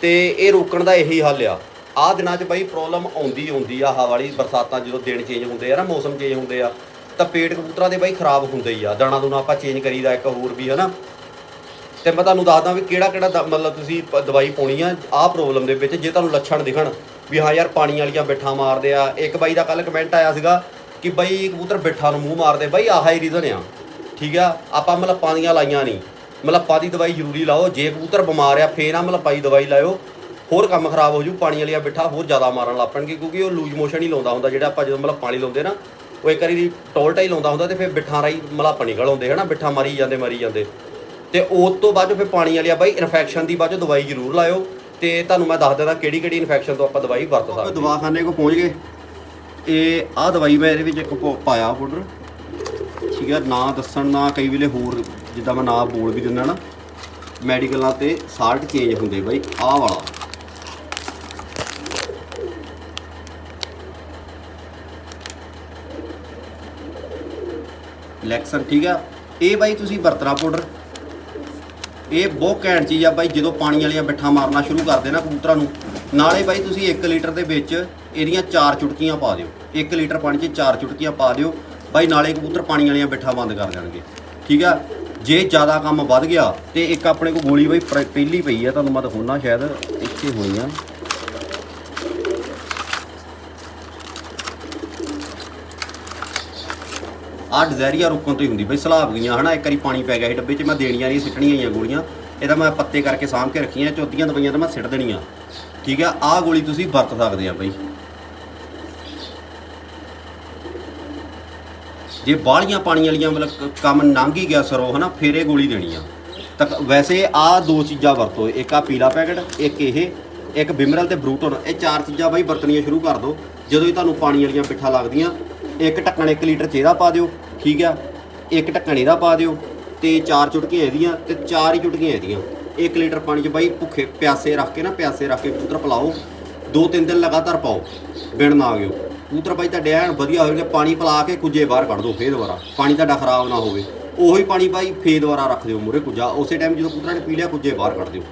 ਤੇ ਇਹ ਰੋਕਣ ਦਾ ਇਹੀ ਹੱਲ ਆ। ਆਹ ਦਿਨਾਂ 'ਚ ਬਾਈ ਪ੍ਰੋਬਲਮ ਆਉਂਦੀ ਆਉਂਦੀ ਆ, ਹਵਾ ਵਾਲੀ ਬਰਸਾਤਾਂ ਜਦੋਂ ਦਿਨ ਚੇਂਜ ਹੁੰਦੇ ਆ ਨਾ, ਮੌਸਮ ਚੇਂਜ ਹੁੰਦੇ ਆ, ਤਾਂ ਪੇਟ ਕਬੂਤਰਾਂ ਦੇ ਬਾਈ ਖਰਾਬ ਹੁੰਦੇ ਹੀ ਆ। ਦਾਣਾ ਦੂਣਾ ਆਪਾਂ ਚੇਂਜ ਕਰੀਦਾ ਇੱਕ ਹੋਰ ਵੀ, ਹਨਾ? ਤੇ ਮੈਂ ਤੁਹਾਨੂੰ ਦੱਸਦਾ ਵੀ ਕਿਹੜਾ ਕਿਹੜਾ ਦ- ਮਤਲਬ ਤੁਸੀਂ ਪ- ਦਵਾਈ ਪਾਉਣੀ ਆ, ਆਹ ਪ੍ਰੋਬਲਮ ਦੇ ਵਿੱਚ, ਜੇ ਤੁਹਾਨੂੰ ਲੱਛਣ ਦਿਖਣ ਵੀ ਹਾਂ ਯਾਰ ਪਾਣੀ ਵਾਲੀਆਂ ਬਿੱਠਾਂ ਮਾਰਦੇ ਆ, ਇੱਕ ਬਾਈ ਦਾ ਕੱਲ ਕਮੈਂਟ ਆਇਆ ਸੀਗਾ ਕਿ ਬਾਈ ਕਬੂਤਰ ਬਿੱਠਾਂ ਨੂੰ ਮੂੰਹ ਮਾਰਦੇ, ਬਾਈ ਆਹ ਹੀ ਰੀਜ਼ਨ ਆ। ਠੀਕ ਆ? ਆਪਾਂ ਮਲੱਪਾਂ ਦੀਆਂ ਲਾਈਆਂ ਨਹੀਂ। ਮਲੱਪਾਂ ਦੀ ਦਵਾਈ ਜ਼ਰੂਰੀ ਲਾਓ। ਜੇ ਕਬੂਤਰ ਬਿਮਾਰ ਆ ਫੇਰ ਨਾ ਮਲੱਪਾਂ ਦੀ ਦਵਾਈ ਲਾਇਓ। ਹੋਰ ਕੰਮ ਖਰਾਬ ਹੋ ਜੂ ਪਾਣੀ ਵਾਲੀਆਂ ਬਿੱਠਾਂ ਹੋਰ ਜ਼ਿਆਦਾ ਮਾਰਨ ਲੱਗ ਪੈਣਗੇ ਕਿਉਂਕਿ ਉਹ ਲੂਜ ਮੋਸ਼ਨ ਹੀ ਲਾਉਂਦਾ ਹੁੰਦਾ ਜਿਹੜਾ ਆਪਾਂ ਜਦੋਂ ਮਤਲਬ ਪਾਣੀ ਲਾਉਂਦੇ ਨਾ ਉਹ ਇੱਕ ਵਾਰੀ ਟੋਲਟਾ ਹੀ ਲਾਉਂਦਾ ਹੁੰਦਾ ਤੇ ਫਿਰ ਬਿੱਠਾਂ ਰਾਈ ਮਲੱਪ ਨਿਕਲ ਆਉਂਦੇ ਹਨਾ? ਬਿੱਠਾਂ ਮਾਰੀ ਜਾਂਦੇ ਮਾਰੀ ਜਾਂਦੇ। ਤੇ ਉਸ ਤੋਂ ਬਾਅਦ ਫਿਰ ਪਾਣੀ ਵਾਲੀ ਆ ਬਾਈ ਇਨਫੈਕਸ਼ਨ ਦੀ ਬਾਅਦ ਦਵਾਈ ਜ਼ਰੂਰ ਲਾਇਓ। ਤੇ ਤੁਹਾਨੂੰ ਮੈਂ ਦੱਸ ਦਿੰਦਾ ਕਿਹੜੀ ਕਿਹੜੀ ਇਨਫੈਕਸ਼ਨ ਤੋਂ ਆਪਾਂ ਦਵਾਈ ਵਰਤ ਸਕਦੇ ਹਾਂ। ਦਵਾਖਾਨੇ ਕੋ ਪਹੁੰਚ ਗਏ। ਇਹ ਆਹ ਦਵਾਈ ਮੈਂ ਇਹਦੇ ਵਿੱਚ ਇੱਕ ਪਾਇਆ ਪਾਊਡਰ। ਠੀਕ ਹੈ ਨਾ ਦੱਸਣ, ਨਾ ਕਈ ਵੇਲੇ ਹੋਰ ਜਿੱਦਾਂ ਮੈਂ ਨਾ ਬੋਲ ਵੀ ਦਿੰਦਾ ਨਾ, ਮੈਡੀਕਲਾਂ ਤੇ ਸਾਲਟ ਚੇਂਜ ਹੁੰਦੇ ਬਾਈ, ਆਹ ਵਾਲਾ। ਲੈਕਸਨ ਠੀਕ ਆ? ਇਹ ਬਾਈ ਤੁਸੀਂ ਵਰਤਣਾ ਪਾਊਡਰ। ਇਹ ਬਹੁਤ ਘੈਂਟ ਚੀਜ਼ ਆ ਬਾਈ, ਜਦੋਂ ਪਾਣੀ ਵਾਲੀਆਂ ਬਿੱਠਾਂ ਮਾਰਨਾ ਸ਼ੁਰੂ ਕਰਦੇ ਨਾ ਕਬੂਤਰਾਂ ਨੂੰ, ਨਾਲੇ ਬਾਈ ਤੁਸੀਂ 1 ਲੀਟਰ ਦੇ ਵਿੱਚ ਇਹਦੀਆਂ 4 ਚੁਟਕੀਆਂ ਪਾ ਦਿਓ। 1 ਲੀਟਰ ਪਾਣੀ 'ਚ 4 ਚੁਟਕੀਆਂ ਪਾ ਦਿਓ ਬਾਈ ਨਾਲੇ ਕਬੂਤਰ ਪਾਣੀ ਵਾਲੀਆਂ ਬੈਠਾ ਬੰਦ ਕਰ ਦੇਣਗੇ। ਠੀਕ ਆ? ਜੇ ਜ਼ਿਆਦਾ ਕੰਮ ਵੱਧ ਗਿਆ ਤੇ ਇੱਕ ਆਪਣੇ ਕੋਲ ਗੋਲੀ ਬਈ ਪਹਿਲੀ ਪਈ ਆ, ਤੁਹਾਨੂੰ ਮੈਂ ਦਿਖਾਉਣਾ ਸ਼ਾਇਦ ਇੱਥੇ ਹੋਈਆਂ। ਆ ਆ ਡਜ਼ਾਰੀਆ ਰੁਕਣ ਤੋਂ ਹੀ ਹੁੰਦੀ ਬਈ, ਸਲਾਬ ਗਈਆਂ, ਹਨਾ? ਇੱਕ ਵਾਰੀ ਪਾਣੀ ਪੈ ਗਿਆ ਸੀ ਡੱਬੇ 'ਚ, ਮੈਂ ਦੇਣੀਆਂ ਨਹੀਂ, ਸਿੱਟਣੀਆਂ ਆਈਆਂ ਗੋਲੀਆਂ। ਇਹ ਤਾਂ ਮੈਂ ਪੱਤੇ ਕਰਕੇ ਸਾਂਭ ਕੇ ਰੱਖੀਆਂ ਚੌਥੀਆਂ ਦਵਾਈਆਂ ਤਾਂ ਮੈਂ ਸਿੱਟ ਦੇਣੀਆਂ। ਠੀਕ ਆ? ਆਹ ਗੋਲੀ ਤੁਸੀਂ ਵਰਤ ਸਕਦੇ ਆ ਬਈ। ਜੇ ਬਾਹਲੀਆਂ ਪਾਣੀ ਵਾਲੀਆਂ ਮਤਲਬ ਕੰਮ ਲੰਘ ਹੀ ਗਿਆ ਸਰੋਂ, ਹਨਾ, ਫੇਰ ਇਹ ਗੋਲੀ ਦੇਣੀ ਆ। ਤਾਂ ਵੈਸੇ ਆ ਦੋ ਚੀਜ਼ਾਂ ਵਰਤੋ, ਇੱਕ ਆ ਪੀਲਾ ਪੈਕਟ, ਇੱਕ ਇਹ, ਇੱਕ ਬਿਮਰਲ ਤੇ ਬਰੂਟਨ। ਇਹ ਚਾਰ ਚੀਜ਼ਾਂ ਬਾਈ ਵਰਤਣੀਆਂ ਸ਼ੁਰੂ ਕਰ ਦਿਓ ਜਦੋਂ ਹੀ ਤੁਹਾਨੂੰ ਪਾਣੀ ਵਾਲੀਆਂ ਪਿੱਠਾਂ ਲੱਗਦੀਆਂ, ਇੱਕ ਢੱਕਣ 1 ਲੀਟਰ ਚ ਇਹਦਾ ਪਾ ਦਿਓ, ਠੀਕ ਆ? ਇੱਕ ਢੱਕਣ ਇਹਦਾ ਪਾ ਦਿਓ, ਤੇ ਚਾਰ ਚੁਟਕੀਆਂ ਇਹਦੀਆਂ, ਤੇ ਚਾਰ ਹੀ ਚੁਟਕੀਆਂ ਇਹਦੀਆਂ। 1 ਲੀਟਰ ਪਾਣੀ 'ਚ ਬਾਈ ਭੁੱਖੇ ਪਿਆਸੇ ਰੱਖ ਕੇ ਨਾ, ਪਿਆਸੇ ਰੱਖ ਕੇ ਕਬੂਤਰ ਪਿਲਾਓ, ਦੋ ਤਿੰਨ ਦਿਨ ਲਗਾਤਾਰ ਪਾਓ, ਬਿਨ ਨਾ ਆਗਿਓ ਕਬੂਤਰ ਬਾਈ ਤੁਹਾਡੇ ਐਨ ਵਧੀਆ ਹੋਣਗੇ ਪਾਣੀ ਪਿਲਾ ਕੇ ਕੁੱਜੇ ਬਾਹਰ ਕੱਢ ਦਿਓ ਫੇਰ ਦੁਬਾਰਾ। ਪਾਣੀ ਤੁਹਾਡਾ ਖਰਾਬ ਨਾ ਹੋਵੇ। ਉਹੀ ਪਾਣੀ ਬਾਈ ਫੇਰ ਦੁਬਾਰਾ ਰੱਖ ਦਿਓ ਮੂਰੇ ਕੁੱਜਾ। ਉਸੇ ਟਾਈਮ ਜਦੋਂ ਕਬੂਤਰਾਂ ਨੇ ਪੀ ਲਿਆ ਕੁੱਜੇ ਬਾਹਰ ਕੱਢ ਦਿਓ।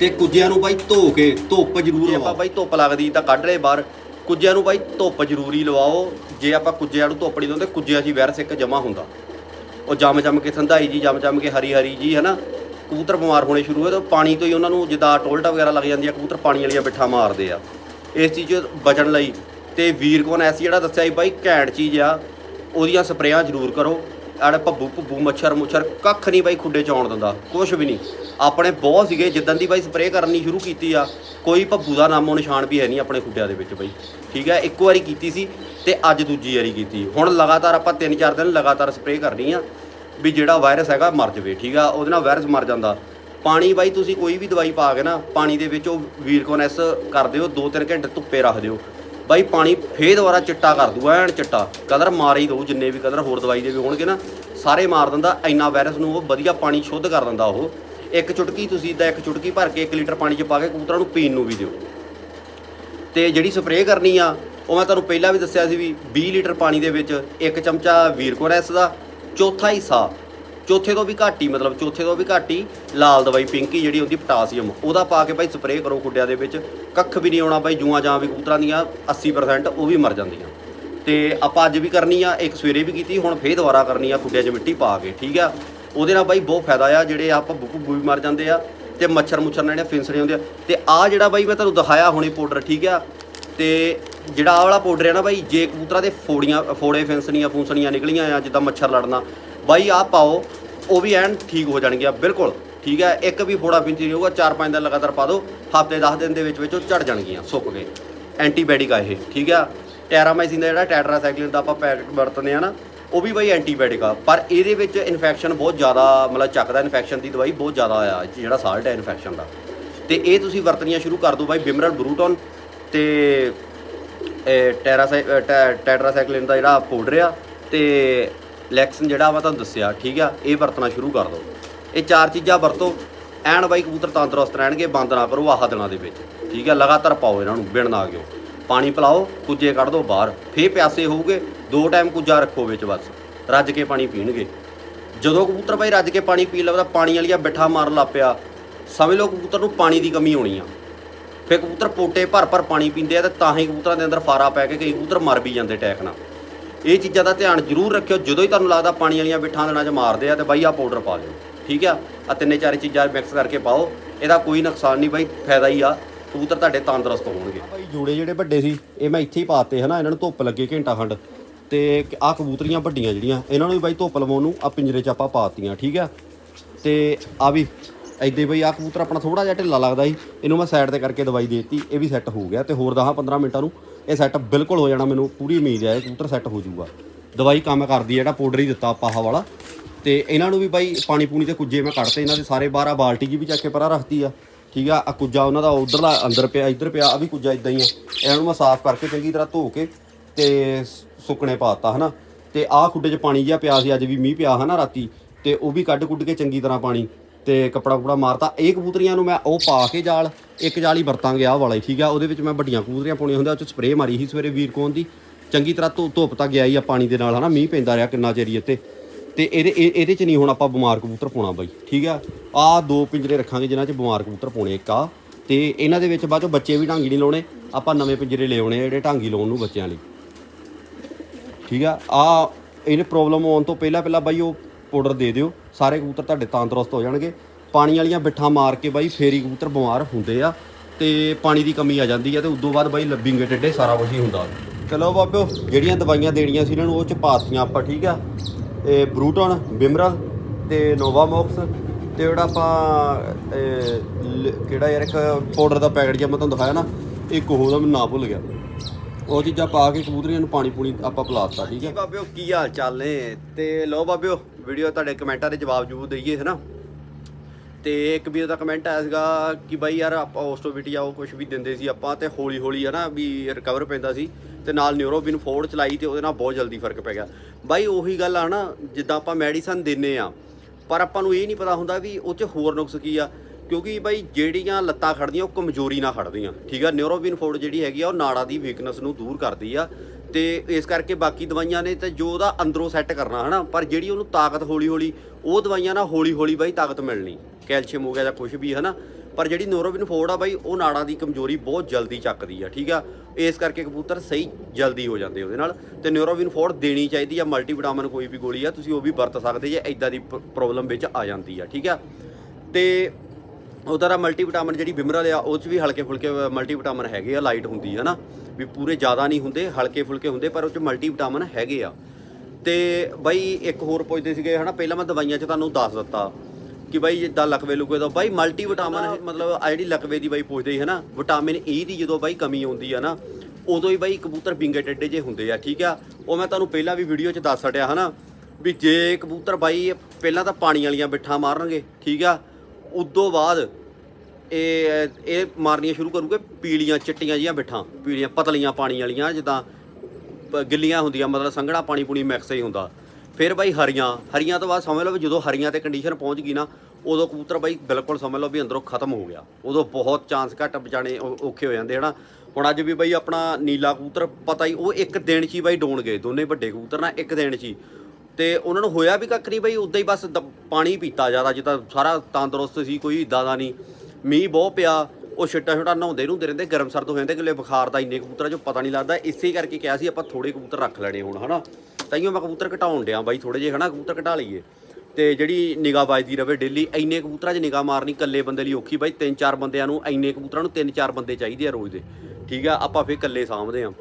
ਤੇ ਕੁੱਜਿਆਂ ਨੂੰ ਬਾਈ ਧੋ ਕੇ ਧੁੱਪ ਜ਼ਰੂਰ ਆਪਾਂ ਬਾਈ ਧੁੱਪ ਲੱਗਦੀ ਤਾਂ ਕੱਢ ਲਏ ਬਾਹਰ। ਕੁੱਜਿਆਂ ਨੂੰ ਬਾਈ ਧੁੱਪ ਜ਼ਰੂਰੀ ਲਵਾਓ। ਜੇ ਆਪਾਂ ਕੁੱਜਿਆਂ ਨੂੰ ਧੁੱਪ ਨਹੀਂ ਦਿੰਦੇ ਕੁੱਜਿਆਂ 'ਚ ਹੀ ਵਾਇਰਸ ਇੱਕ ਜਮਾ ਹੁੰਦਾ। ਉਹ ਜੰਮ ਜੰਮ ਕੇ ਥੰਧਾਈ ਜੀ ਜੰਮ ਜੰਮ ਕੇ ਹਰੀ ਹਰੀ ਜੀ ਹਨਾ? ਕਬੂਤਰ ਬਿਮਾਰ ਹੋਣੇ ਸ਼ੁਰੂ ਹੋਏ ਤਾਂ ਪਾਣੀ ਤੋਂ ਹੀ ਉਹਨਾਂ ਨੂੰ ਜਿੱਦਾਂ ਟੋਲਟਾ ਵਗੈਰਾ ਲੱਗ ਜਾਂਦੀ ਆ ਕਬੂਤਰ ਪਾਣੀ ਵਾਲੀਆਂ ਬਿੱਠਾਂ ਮਾਰਦੇ ਆ। ਇਸ ਚੀਜ਼ ਤੋਂ ਬਚਣ ਲਈ ਤੇ ਵੀਰਕੋਨ ਐਸੀ ਜਿਹੜਾ ਦੱਸਿਆ ਸੀ, ਬਾਈ ਘੈਂਟ ਚੀਜ਼ ਆ, ਉਹਦੀਆਂ ਸਪਰੇਆਂ ਜ਼ਰੂਰ ਕਰੋ। ਆੜੇ ਭੱਬੂ ਭੱਬੂ ਮੱਛਰ ਮੁੱਛਰ ਕੱਖ ਨਹੀਂ ਬਾਈ ਖੁੱਡੇ ਚ ਆਉਣ ਦਿੰਦਾ ਕੁਝ ਵੀ ਨਹੀਂ। ਆਪਣੇ ਬਹੁਤ ਸੀਗੇ ਜਿੱਦਾਂ ਦੀ ਬਾਈ ਸਪਰੇਅ ਕਰਨੀ ਸ਼ੁਰੂ ਕੀਤੀ ਆ, ਕੋਈ ਭੱਬੂ ਦਾ ਨਾਮੋ ਨਿਸ਼ਾਨ ਵੀ ਹੈ ਨਹੀਂ ਆਪਣੇ ਖੁੱਡਿਆਂ ਦੇ ਵਿੱਚ ਬਾਈ। ਠੀਕ ਹੈ ਇੱਕ ਵਾਰੀ ਕੀਤੀ ਸੀ ਤੇ ਅੱਜ ਦੂਜੀ ਵਾਰੀ ਕੀਤੀ। ਹੁਣ ਲਗਾਤਾਰ ਆਪਾਂ 3-4 ਦਿਨ ਲਗਾਤਾਰ ਸਪਰੇਅ ਕਰਨੀ ਆ, ਵੀ ਜਿਹੜਾ ਵਾਇਰਸ ਹੈਗਾ ਮਰ ਜਵੇ, ਠੀਕ ਆ, ਉਹਦੇ ਨਾਲ ਵਾਇਰਸ ਮਰ ਜਾਂਦਾ। ਪਾਣੀ ਬਾਈ ਤੁਸੀਂ ਕੋਈ ਵੀ ਦਵਾਈ ਪਾ ਕੇ ਨਾ, ਪਾਣੀ ਦੇ ਵਿੱਚ ਉਹ ਵੀਰਕੋਨੈਸ ਕਰ ਦਿਓ 2-3 ਘੰਟੇ ਧੁੱਪੇ ਰੱਖ ਦਿਓ। ਬਾਈ ਪਾਣੀ ਫੇਰ ਦੁਬਾਰਾ ਚਿੱਟਾ ਕਰ ਦੂਗਾ ਐਨ ਚਿੱਟਾ। ਕਲਰ ਮਾਰ ਹੀ ਦਊ, ਜਿੰਨੇ ਵੀ ਕਲਰ ਹੋਰ ਦਵਾਈ ਦੇ ਵੀ ਹੋਣਗੇ ਨਾ, ਸਾਰੇ ਮਾਰ ਦਿੰਦਾ, ਇੰਨਾ ਵਾਇਰਸ ਨੂੰ ਉਹ ਵਧੀਆ ਪਾਣੀ ਸ਼ੁੱਧ ਕਰ ਦਿੰਦਾ ਉਹ। ਇੱਕ ਚੁਟਕੀ ਤੁਸੀਂ ਇਦਾਂ ਇੱਕ ਚੁਟਕੀ ਭਰ ਕੇ 1 ਲੀਟਰ ਪਾਣੀ 'ਚ ਪਾ ਕੇ ਕਬੂਤਰਾਂ ਨੂੰ ਪੀਣ ਨੂੰ ਵੀ ਦਿਓ। ਤੇ ਜਿਹੜੀ ਸਪਰੇਅ ਕਰਨੀ ਆ, ਉਹ ਮੈਂ ਤੁਹਾਨੂੰ ਪਹਿਲਾਂ ਵੀ ਦੱਸਿਆ ਸੀ ਵੀ 20 ਲੀਟਰ ਪਾਣੀ ਦੇ ਵਿੱਚ ਇੱਕ ਚਮਚਾ ਵੀਰਕੋਰੈਸ ਦਾ, ਚੌਥਾ ਹਿੱਸਾ ਚੌਥੇ ਤੋਂ ਵੀ ਘੱਟ ਹੀ, ਮਤਲਬ ਚੌਥੇ ਤੋਂ ਵੀ ਘੱਟ ਹੀ ਲਾਲ ਦਵਾਈ ਪਿੰਕੀ ਜਿਹੜੀ ਹੁੰਦੀ ਪੋਟਾਸੀਅਮ, ਉਹਦਾ ਪਾ ਕੇ ਭਾਈ ਸਪਰੇਅ ਕਰੋ ਖੁੱਡਿਆਂ ਦੇ ਵਿੱਚ, ਕੱਖ ਵੀ ਨਹੀਂ ਆਉਣਾ ਭਾਈ ਜੂਆਂ ਜਾਂ ਵੀ ਕਬੂਤਰਾਂ ਦੀਆਂ 80% ਉਹ ਵੀ ਮਰ ਜਾਂਦੀਆਂ। ਤੇ ਆਪਾਂ ਅੱਜ ਵੀ ਕਰਨੀ ਆ, ਇੱਕ ਸਵੇਰੇ ਵੀ ਕੀਤੀ, ਹੁਣ ਫੇਰ ਦੁਬਾਰਾ ਕਰਨੀ ਆ ਖੁੱਡਿਆਂ 'ਚ ਮਿੱਟੀ ਪਾ ਕੇ, ਠੀਕ ਆ? ਉਹਦੇ ਨਾਲ ਬਾਈ ਬਹੁਤ ਫਾਇਦਾ ਆ, ਜਿਹੜੇ ਆਪਾਂ ਭੁੱਬੂ ਵੀ ਮਰ ਜਾਂਦੇ ਆ, ਤੇ ਮੱਛਰ ਮੁੱਛਰ ਨਾਲ ਜਿਹੜੇ ਫਿੰਸੜੇ ਹੁੰਦੇ ਆ। ਤੇ ਆ ਜਿਹੜਾ ਬਾਈ ਮੈਂ ਤੁਹਾਨੂੰ ਦਿਖਾਇਆ ਹੁਣੇ ਪਾਊਡਰ, ਠੀਕ ਆ? ਤੇ ਜਿਹੜਾ ਆਹ ਵਾਲਾ ਪਾਊਡਰ ਹੈ ਨਾ ਬਾਈ, ਜੇ ਕਬੂਤਰਾਂ ਦੇ ਫੋੜੀਆਂ, ਫੋੜੇ ਫਿੰਸਣੀਆਂ, ਫੂੰਸਣੀਆਂ ਨਿਕਲੀਆਂ ਆ, ਜਿੱਦਾਂ ਮੱਛਰ ਲੜਨਾ ਬਾਈ, ਆਹ ਪਾਓ, ਉਹ ਵੀ ਐਨ ਠੀਕ ਹੋ ਜਾਣਗੀਆਂ ਬਿਲਕੁਲ ਠੀਕ ਹੈ, ਇੱਕ ਵੀ ਫੋੜਾ ਫਿੰਸੀ ਨਹੀਂ ਹੋਊਗਾ 4-5 ਦਿਨ ਲਗਾਤਾਰ ਪਾ ਦਿਓ, ਹਫ਼ਤੇ 10 ਦਿਨ ਦੇ ਵਿੱਚ ਵਿੱਚ ਉਹ ਝੜ ਜਾਣਗੀਆਂ ਸੁੱਕ ਕੇ। ਐਂਟੀਬਾਇਓਟਿਕ ਆ ਇਹ, ਠੀਕ ਆ ਟੈਰਾਮਾਈਸਿਨ ਦਾ ਜਿਹੜਾ ਟੈਟਰਾਸਾਈਕਲਿਨ ਦਾ ਆਪਾਂ ਪੈਕਟ ਵਰਤਦੇ ਆ ਨਾ, ਉਹ ਵੀ ਬਾਈ ਐਂਟੀਬਾਇਓਟਿਕ ਆ। ਪਰ ਇਹਦੇ ਵਿੱਚ ਇਨਫੈਕਸ਼ਨ ਬਹੁਤ ਜ਼ਿਆਦਾ, ਮਤਲਬ ਚੱਕਦਾ ਇਨਫੈਕਸ਼ਨ ਦੀ ਦਵਾਈ ਬਹੁਤ ਜ਼ਿਆਦਾ ਆ ਇਹ 'ਚ ਜਿਹੜਾ ਸਾਲਟ ਹੈ ਇਨਫੈਕਸ਼ਨ ਦਾ। ਤੇ ਇਹ ਤੁਸੀਂ ਵਰਤਣੀਆਂ ਸ਼ੁਰੂ ਕਰ ਦਿਓ ਬਾਈ, ਬਿਮਰਲ ਬਰੂਟਨ ਤੇ ਟੈਰਾਸਾਈ ਟੈ- ਟੈਟਰਾਸਾਈਕਲਿਨ ਦਾ ਜਿਹੜਾ ਪਾਊਡਰ ਆ, ਤੇ ਲੈਕਸਨ ਜਿਹੜਾ ਮੈਂ ਤੁਹਾਨੂੰ ਦੱਸਿਆ, ਠੀਕ ਆ? ਇਹ ਵਰਤਣਾ ਸ਼ੁਰੂ ਕਰ ਦਿਓ। ਇਹ ਚਾਰ ਚੀਜ਼ਾਂ ਵਰਤੋ। ਐਨ ਬਾਈ ਕਬੂਤਰ ਤੰਦਰੁਸਤ ਰਹਿਣਗੇ, ਬੰਦ ਨਾ ਕਰੋ ਆਹ ਦਿਨਾਂ ਦੇ ਵਿੱਚ। ਠੀਕ ਆ? ਲਗਾਤਾਰ ਪਾਓ ਇਹਨਾਂ ਨੂੰ ਬਿਣ ਨਾ ਗਿਓ। ਪਾਣੀ ਪਿਲਾਓ, ਕੁੱਜੇ ਕੱਢ ਦਿਓ ਬਾਹਰ। ਫੇਰ ਪਿਆਸੇ ਹੋਊਗੇ, ਦੋ ਟਾਈਮ ਕੁੱਜਾ ਰੱਖੋ ਵਿੱਚ ਬਸ। ਰੱਜ ਕੇ ਪਾਣੀ ਪੀਣਗੇ। ਜਦੋਂ ਕਬੂਤਰ ਬਾਈ ਰੱਜ ਕੇ ਪਾਣੀ ਪੀ ਲਵੇ ਤਾਂ ਪਾਣੀ ਵਾਲੀਆਂ ਬਿੱਠਾ ਮਾਰਨ ਲੱਗ ਪਿਆ। ਸਮਝ ਲਓ ਕਬੂਤਰ ਨੂੰ ਪਾਣੀ ਦੀ ਕਮੀ ਹੋਣੀ ਆ। ਫਿਰ ਕਬੂਤਰ ਪੋਟੇ ਭਰ ਭਰ ਪਾਣੀ ਪੀਂਦੇ ਆ ਤੇ ਤਾਂ ਹੀ ਕਬੂਤਰਾਂ ਦੇ ਅੰਦਰ ਫਾਰਾ ਪੈ ਕੇ ਕਈ ਕਬੂਤਰ ਮਰ ਵੀ ਜਾਂਦੇ ਟੈਕ ਨਾਲ। ਇਹ ਚੀਜ਼ਾਂ ਦਾ ਧਿਆਨ ਜ਼ਰੂਰ ਰੱਖਿਓ। ਜਦੋਂ ਹੀ ਤੁਹਾਨੂੰ ਲੱਗਦਾ ਪਾਣੀ ਵਾਲੀਆਂ ਬਿੱਠਾਂ ਦੇਣਾ ਚ ਮਾਰਦੇ ਆ ਤੇ ਬਾਈ ਆ ਪਾਊਡਰ ਪਾ ਲਿਓ, ਠੀਕ ਆ? ਆ ਤਿੰਨੇ ਚਾਰੇ ਚੀਜ਼ਾਂ ਮਿਕਸ ਕਰਕੇ ਪਾਓ। ਇਹਦਾ ਕੋਈ ਨੁਕਸਾਨ ਨਹੀਂ ਬਾਈ, ਫਾਇਦਾ ਹੀ ਆ। ਕਬੂਤਰ ਤੁਹਾਡੇ ਤੰਦਰੁਸਤ ਹੋਣਗੇ। ਬਾਈ, ਜੋੜੇ ਜਿਹੜੇ ਵੱਡੇ ਸੀ, ਇਹ ਮੈਂ ਇੱਥੇ ਹੀ ਪਾਤੇ ਹਨਾ? ਇਹਨਾਂ ਨੂੰ ਧੁੱਪ ਲੱਗੇ ਘੰਟਾ ਖੰਡ। ਤੇ ਆ ਕਬੂਤਰੀਆਂ ਵੱਡੀਆਂ ਜਿਹੜੀਆਂ, ਇਹਨਾਂ ਨੂੰ ਵੀ ਬਾਈ ਧੁੱਪ ਲਵਾਉਣ ਨੂੰ ਆ ਪਿੰਜਰੇ 'ਚ ਆਪਾਂ ਪਾਤੀਆਂ ਠੀਕ ਆ? ਤੇ ਆ ਵੀ ਐਦੇ ਬਈ ਆ ਕਬੂਤਰ ਆਪਣਾ ਥੋੜਾ ਜਿਹਾ ਢਿੱਲਾ ਲੱਗਦਾ ਸੀ। ਇਹਨੂੰ ਮੈਂ ਸਾਈਡ ਤੇ ਕਰਕੇ ਦਵਾਈ ਦੇਤੀ, ਇਹ ਵੀ ਸੈੱਟ ਹੋ ਗਿਆ। ਤੇ ਹੋਰ 10-15 ਮਿੰਟਾਂ ਨੂੰ ਇਹ ਸੈੱਟ ਬਿਲਕੁਲ ਹੋ ਜਾਣਾ ਮੈਨੂੰ, ਪੂਰੀ ਉਮੀਦ ਹੈ ਇਹ ਕਬੂਤਰ ਸੈੱਟ ਹੋ ਜਾਊਗਾ। ਦਵਾਈ ਕੰਮ ਕਰਦੀ ਹੈ ਜਿਹੜਾ ਪਾਊਡਰ ਹੀ ਦਿੱਤਾ ਆਪਾਂ ਆਹ ਵਾਲਾ। ਤੇ ਇਹਨਾਂ ਨੂੰ ਵੀ ਬਾਈ ਪਾਣੀ ਪੂਣੀ ਤੇ ਕੁੱਜੇ ਮੈਂ ਕੱਢਤੇ, ਇਹਨਾਂ ਦੇ ਸਾਰੇ ਬਾਹਰ ਆ, ਬਾਲਟੀ ਜੀ ਵੀ ਚੱਕ ਕੇ ਪਰਾਂ ਰੱਖਤੀ ਆ। ਠੀਕ ਆ ਆ ਕੁੱਜਾ ਉਹਨਾਂ ਦਾ ਉਧਰਲਾ ਅੰਦਰ ਪਿਆ, ਇੱਧਰ ਪਿਆ ਆ ਵੀ ਕੁੱਜਾ ਇਦਾਂ ਹੀ ਆ। ਇਹਨਾਂ ਨੂੰ ਮੈਂ ਸਾਫ਼ ਕਰਕੇ ਚੰਗੀ ਤਰ੍ਹਾਂ ਧੋ ਕੇ ਤੇ ਸੁੱਕਣੇ ਪਾਤਾ, ਹਨਾ। ਤੇ ਆਹ ਖੁੱਡੇ 'ਚ ਪਾਣੀ ਜਿਹਾ ਪਿਆ ਸੀ, ਅੱਜ ਵੀ ਮੀਂਹ ਪਿਆ ਹਨਾ ਰਾਤੀ। ਤੇ ਉਹ ਵੀ ਕੱਢ ਕੁੱਢ ਕੇ ਚੰਗੀ ਤਰ੍ਹਾਂ ਪਾਣੀ। ਤੇ ਕੱਪੜਾ ਕੁਪੜਾ ਮਾਰਤਾ। ਇਹ ਕਬੂਤਰੀਆਂ ਨੂੰ ਮੈਂ ਉਹ ਪਾ ਕੇ ਜਾਲ, ਇੱਕ ਜਾਲ ਹੀ ਵਰਤਾਂਗੇ ਆਹ ਵਾਲਾ ਹੀ, ਠੀਕ ਆ? ਉਹਦੇ ਵਿੱਚ ਮੈਂ ਵੱਡੀਆਂ ਕਬੂਤਰੀਆਂ ਪਾਉਣੀਆਂ ਹੁੰਦੀਆਂ, ਉਹ ਚ ਸਪਰੇਅ ਮਾਰੀ ਸੀ ਸਵੇਰੇ ਵੀਰਕੋਨ ਦੀ। ਚੰਗੀ ਤਰ੍ਹਾਂ ਧੋ, ਧੁੱਪ ਤਾਂ ਗਿਆ ਹੀ ਆ ਪਾਣੀ ਦੇ ਨਾਲ, ਹਨਾ? ਮੀਂਹ ਪੈਂਦਾ ਰਿਹਾ ਕਿੰਨਾ ਚਿਰ ਹੀ ਇੱਥੇ। ਤੇ ਇਹਦੇ ਇਹਦੇ ਚ ਨਹੀਂ ਹੁਣ ਆਪਾਂ ਬਿਮਾਰ ਕਬੂਤਰ ਪਾਉਣਾ ਬਾਈ, ਠੀਕ ਆ? ਆ ਦੋ ਪਿੰਜਰੇ ਰੱਖਾਂਗੇ ਜਿਨ੍ਹਾਂ ਚ ਬਿਮਾਰ ਕਬੂਤਰ ਪਾਉਣੇ ਇੱਕ ਆ। ਤੇ ਇਹਨਾਂ ਦੇ ਵਿੱਚ ਬਾਅਦ ਚੋਂ ਬੱਚੇ ਵੀ ਢਾਂਗੀ ਨਹੀਂ ਲਾਉਣੇ, ਆਪਾਂ ਨਵੇਂ ਪਿੰਜਰੇ ਲਿਆਉਣੇ ਜਿਹੜੇ ਢਾਂਗੀ ਲਾਉਣ ਨੂੰ ਬੱਚਿਆਂ ਲਈ। ਠੀਕ ਆ? ਆ ਇਹਨੇ ਪ੍ਰੋਬਲਮ ਆਉਣ ਤੋਂ ਪਹਿਲਾਂ ਪਹਿਲਾਂ ਬਾਈ ਉਹ ਪਾਊਡਰ ਦੇ ਦਿਓ। ਸਾਰੇ ਕਬੂਤਰ ਤੁਹਾਡੇ ਤੰਦਰੁਸਤ ਹੋ ਜਾਣਗੇ। ਪਾਣੀ ਵਾਲੀਆਂ ਬਿੱਠਾਂ ਮਾਰ ਕੇ ਬਾਈ ਫੇਰੀ ਕਬੂਤਰ ਬਿਮਾਰ ਹੁੰਦੇ ਆ ਤੇ ਪਾਣੀ ਦੀ ਕਮੀ ਆ ਜਾਂਦੀ ਆ ਤੇ ਉਦੋਂ ਬਾਅਦ ਬਾਈ ਲੱਭੀਂਗੇ ਟੱਡੇ, ਸਾਰਾ ਕੁਝ ਹੀ ਹੁੰਦਾ। ਚਲੋ ਬਾਬਿਓ, ਜਿਹੜੀਆਂ ਦਵਾਈਆਂ ਦੇਣੀਆਂ ਸੀ ਇਹਨਾਂ ਨੂੰ ਉਹ ਚ ਪਾਤੀਆਂ ਆਪਾਂ, ਠੀਕ ਆ? ਇਹ ਬਰੂਟਨ ਬਿਮਰਲ ਤੇ ਨੋਵਾਮੋਕਸ ਤੇ ਜਿਹੜਾ ਆਪਾਂ ਲ- ਕਿਹੜਾ ਯਾਰ ਇੱਕ ਪਾਊਡਰ ਦਾ ਪੈਕਟ ਜਿਹਾ ਮੈਂ ਤੁਹਾਨੂੰ ਦਿਖਾਇਆ ਨਾ, ਇੱਕ ਉਹ ਦਾ ਮੈਨੂੰ ਨਾਂ ਭੁੱਲ ਗਿਆ। ਉਹ ਚੀਜ਼ਾਂ ਪਾ ਕੇ ਕਬੂਤਰੀਆਂ ਨੂੰ ਪਾਣੀ ਪੂਣੀ ਆਪਾਂ ਪਿਲਾਤਾ ਠੀਕ ਹੈ ਬਾਬਿਓ, ਕੀ ਹਾਲ ਚਾਲ ਨੇ? ਤੇ ਲੋ ਬਾਬਿਓ ਵੀਡੀਓ ਤੁਹਾਡੇ ਕਮੈਂਟਾਂ ਦੇ ਜਵਾਬ ਜੂ ਦਈਏ ਹੈ ਨਾ ਤੇ ਇੱਕ ਵੀਰ ਦਾ ਕਮੈਂਟ ਆਇਆ ਸੀਗਾ ਕਿ ਬਾਈ ਯਾਰ ਆਪਾਂ ਆਸਟੋਵਿਟੀਆ ਉਹ ਕੁਝ ਵੀ ਦਿੰਦੇ ਸੀ ਆਪਾਂ ਤੇ ਹੌਲੀ ਹੌਲੀ ਹੈ ਨਾ ਵੀ ਰਿਕਵਰ ਪੈਂਦਾ ਸੀ ਤੇ ਨਾਲ ਨਿਊਰੋਬਿਨ ਫੋਰਡ ਚਲਾਈ ਤੇ ਉਹਦੇ ਨਾਲ ਬਹੁਤ ਜਲਦੀ ਫ਼ਰਕ ਪੈ ਗਿਆ। ਬਾਈ ਉਹੀ ਗੱਲ ਆ ਨਾ, ਜਿੱਦਾਂ ਆਪਾਂ ਮੈਡੀਸਨ ਦਿੰਨੇ ਆ, ਪਰ ਆਪਾਂ ਨੂੰ ਇਹ ਨਹੀਂ ਪਤਾ ਹੁੰਦਾ ਵੀ ਉਹ 'ਚ ਹੋਰ ਨੁਕਸ ਕੀ ਆ, ਕਿਉਂਕਿ ਬਾਈ ਜਿਹੜੀਆਂ ਲੱਤਾਂ ਖੜਦੀਆਂ ਉਹ ਕਮਜ਼ੋਰੀ ਨਾਲ ਖੜਦੀਆਂ, ਠੀਕ ਆ? ਨਿਊਰੋਬਿਨ ਫੋਰਡ ਜਿਹੜੀ ਹੈਗੀ ਆ ਉਹ ਨਾੜਾਂ ਦੀ ਵੀਕਨੈਸ ਨੂੰ ਦੂਰ ਕਰਦੀ ਆ ਤੇ ਇਸ ਕਰਕੇ ਬਾਕੀ ਦਵਾਈਆਂ ਨੇ ਤੇ ਜੋ ਉਹਦਾ ਅੰਦਰੋਂ ਸੈੱਟ ਕਰਨਾ, ਹਨਾ? ਪਰ ਜਿਹੜੀ ਉਹਨੂੰ ਤਾਕਤ ਹੌਲੀ ਹੌਲੀ ਉਹ ਦਵਾਈਆਂ ਨਾਲ ਹੌਲੀ ਹੌਲੀ ਬਾਈ ਤਾਕਤ ਮਿਲਣੀ। ਕੈਲਸ਼ੀਅਮ ਹੋ ਗਿਆ ਜਾਂ ਕੁਝ ਵੀ, ਹਨਾ? ਪਰ ਜਿਹੜੀ ਨਿਊਰੋਬਿਨ ਫੋਰਡ ਆ ਬਾਈ, ਉਹ ਨਾੜਾਂ ਦੀ ਕਮਜ਼ੋਰੀ ਬਹੁਤ ਜਲਦੀ ਚੱਕਦੀ ਆ, ਠੀਕ ਆ? ਇਸ ਕਰਕੇ ਕਬੂਤਰ ਸਹੀ ਜਲਦੀ ਹੋ ਜਾਂਦੇ ਉਹਦੇ ਨਾਲ। ਤੇ ਨਿਊਰੋਬਿਨ ਫੋਰਡ ਦੇਣੀ ਚਾਹੀਦੀ ਆ ਮਲਟੀਵਿਟਾਮਿਨ ਕੋਈ ਵੀ ਗੋਲੀ ਆ, ਤੁਸੀਂ ਉਹ ਵੀ ਵਰਤ ਸਕਦੇ ਜੇ ਐਦਾਂ ਦੀ ਪ੍ਰੋਬਲਮ ਵਿੱਚ ਆ ਜਾਂਦੀ ਆ, ਠੀਕ ਆ? ਤੇ ਉਹਦਾ ਮਲਟੀਵਿਟਾਮਿਨ ਜਿਹੜੀ ਬਿਮਰਲ ਆ, ਉਹ ਚ ਵੀ ਹਲਕੇ ਫੁਲਕੇ ਮਲਟੀਵਿਟਾਮਿਨ ਹੈਗੇ ਆ ਲਾਈਟ ਹੁੰਦੀ ਹੈ ਨਾ ਵੀ ਪੂਰੇ ਜ਼ਿਆਦਾ ਨਹੀਂ ਹੁੰਦੇ ਹਲਕੇ ਫੁਲਕੇ ਹੁੰਦੇ ਪਰ ਉਹ ਚ ਮਲਟੀਵਿਟਾਮਿਨ ਹੈਗੇ ਆ। ਤੇ ਬਾਈ ਇੱਕ ਹੋਰ ਪੁੱਛਦੇ ਸੀਗੇ ਹਨਾ ਪਹਿਲਾਂ ਮੈਂ ਦਵਾਈਆਂ 'ਚ ਤੁਹਾਨੂੰ ਦੱਸ ਦਿੱਤਾ ਕਿ ਬਾਈ ਜਿੱਦਾਂ ਲਕਵੇ ਲੁਕਵੇ ਦਾ ਬਾਈ ਮਲਟੀਵਿਟਾਮਿਨ ਮਤਲਬ ਆ ਜਿਹੜੀ ਲਕਵੇ ਦੀ ਬਾਈ ਪੁੱਛਦੇ ਸੀ ਹਨਾ ਵਿਟਾਮਿਨ ਈ ਦੀ ਜਦੋਂ ਬਾਈ ਕਮੀ ਆਉਂਦੀ ਆ ਨਾ ਉਦੋਂ ਹੀ ਬਾਈ ਕਬੂਤਰ ਬਿੰਗੇ ਟੱਡੇ ਜੇ ਹੁੰਦੇ ਆ ਠੀਕ ਆ? ਉਹ ਮੈਂ ਤੁਹਾਨੂੰ ਪਹਿਲਾਂ ਵੀ ਵੀਡੀਓ 'ਚ ਦੱਸ ਛੱਡਿਆ ਹਨਾ ਵੀ ਜੇ ਕਬੂਤਰ ਬਾਈ ਪਹਿਲਾਂ ਤਾਂ ਪਾਣੀ ਵਾਲੀਆਂ ਬਿੱਠਾਂ ਮਾਰਨਗੇ ਠੀਕ ਆ? ਉਦੋਂ ਬਾਅਦ ਇਹ ਇਹ ਮਾਰਨੀਆਂ ਸ਼ੁਰੂ ਕਰੂਗੇ, ਪੀਲੀਆਂ ਚਿੱਟੀਆਂ ਜੀਆਂ ਬਿੱਠਾਂ ਪੀਲੀਆਂ ਪਤਲੀਆਂ ਪਾਣੀ ਵਾਲੀਆਂ, ਜਿੱਦਾਂ ਗਿੱਲੀਆਂ ਹੁੰਦੀਆਂ, ਮਤਲਬ ਸੰਘਣਾ ਪਾਣੀ ਪੂਣੀ ਮਿਕਸ ਹੀ ਹੁੰਦਾ। ਫਿਰ ਬਾਈ ਹਰੀਆਂ ਹਰੀਆਂ ਤੋਂ ਬਾਅਦ ਸਮਝ ਲਓ ਵੀ ਜਦੋਂ ਹਰੀਆਂ ਤੇ ਕੰਡੀਸ਼ਨ ਪਹੁੰਚ ਗਈ ਨਾ, ਉਦੋਂ ਕਬੂਤਰ ਬਾਈ ਬਿਲਕੁਲ ਸਮਝ ਲਓ ਵੀ ਅੰਦਰੋਂ ਖਤਮ ਹੋ ਗਿਆ। ਉਦੋਂ ਬਹੁਤ ਚਾਂਸ ਘੱਟ ਬਚਾਣੇ ਔਖੇ ਹੋ ਜਾਂਦੇ, ਹਨਾ? ਹੁਣ ਅੱਜ ਵੀ ਬਾਈ ਆਪਣਾ ਨੀਲਾ ਕਬੂਤਰ, ਪਤਾ ਹੀ, ਉਹ ਇੱਕ ਦਿਨ 'ਚ ਹੀ ਬਾਈ ਡੋਣ ਗਏ, ਦੋਨੇ ਵੱਡੇ ਕਬੂਤਰ ਨਾ, ਇੱਕ ਦਿਨ 'ਚ ਹੀ। ਤੇ ਉਹਨਾਂ ਨੂੰ ਹੋਇਆ ਵੀ ਕੱਖ ਨਹੀਂ ਬਾਈ, ਉਦਾਂ ਹੀ ਬਸ ਦ- ਪਾਣੀ ਪੀਤਾ ਜ਼ਿਆਦਾ, ਜਿੱਦਾਂ ਸਾਰਾ ਤੰਦਰੁਸਤ ਸੀ, ਕੋਈ ਦਾਦਾ ਨਹੀਂ ਮੀਂਹ ਬਹੁਤ ਪਿਆ, ਉਹ ਛਿੱਟਾ ਛੋਟਾ ਨਹਾਉਂਦੇ ਨੂੰ ਰਹਿੰਦੇ, ਗਰਮ ਸਰਦ ਹੋ ਜਾਂਦੇ, ਕਿਲੇ ਬੁਖਾਰ ਦਾ ਇੰਨੇ ਕਬੂਤਰਾਂ 'ਚੋਂ ਪਤਾ ਨਹੀਂ ਲੱਗਦਾ। ਇਸੇ ਕਰਕੇ ਕਿਹਾ ਸੀ ਆਪਾਂ ਥੋੜੇ ਕਬੂਤਰ ਰੱਖ ਲੈਣੇ ਹੁਣ, ਹਨਾ। ਤਾਈਓ ਮੈਂ ਕਬੂਤਰ ਘਟਾਉਣ ਡਿਆ ਬਾਈ ਥੋੜੇ ਜਿਹੇ, ਹਨਾ, ਕਬੂਤਰ ਘਟਾ ਲਈਏ। ਤੇ ਜਿਹੜੀ ਨਿਗਾਹ ਵੱਜਦੀ ਰਵੇ ਡੇਲੀ, ਇੰਨੇ ਕਬੂਤਰਾਂ 'ਚ ਨਿਗਾਹ ਮਾਰਨੀ ਇਕੱਲੇ ਬੰਦੇ ਲਈ ਔਖੀ ਬਾਈ, ਤਿੰਨ ਚਾਰ ਬੰਦਿਆਂ ਨੂੰ ਇੰਨੇ ਕਬੂਤਰਾਂ ਨੂੰ ਤਿੰਨ ਚਾਰ ਬੰਦੇ ਚਾਹੀਦੇ ਆ ਰੋਜ਼ ਦੇ, ਠੀਕ ਆ? ਆਪਾਂ ਫੇਰ ਇਕੱਲੇ ਸਾਂਭਦੇ ਆ।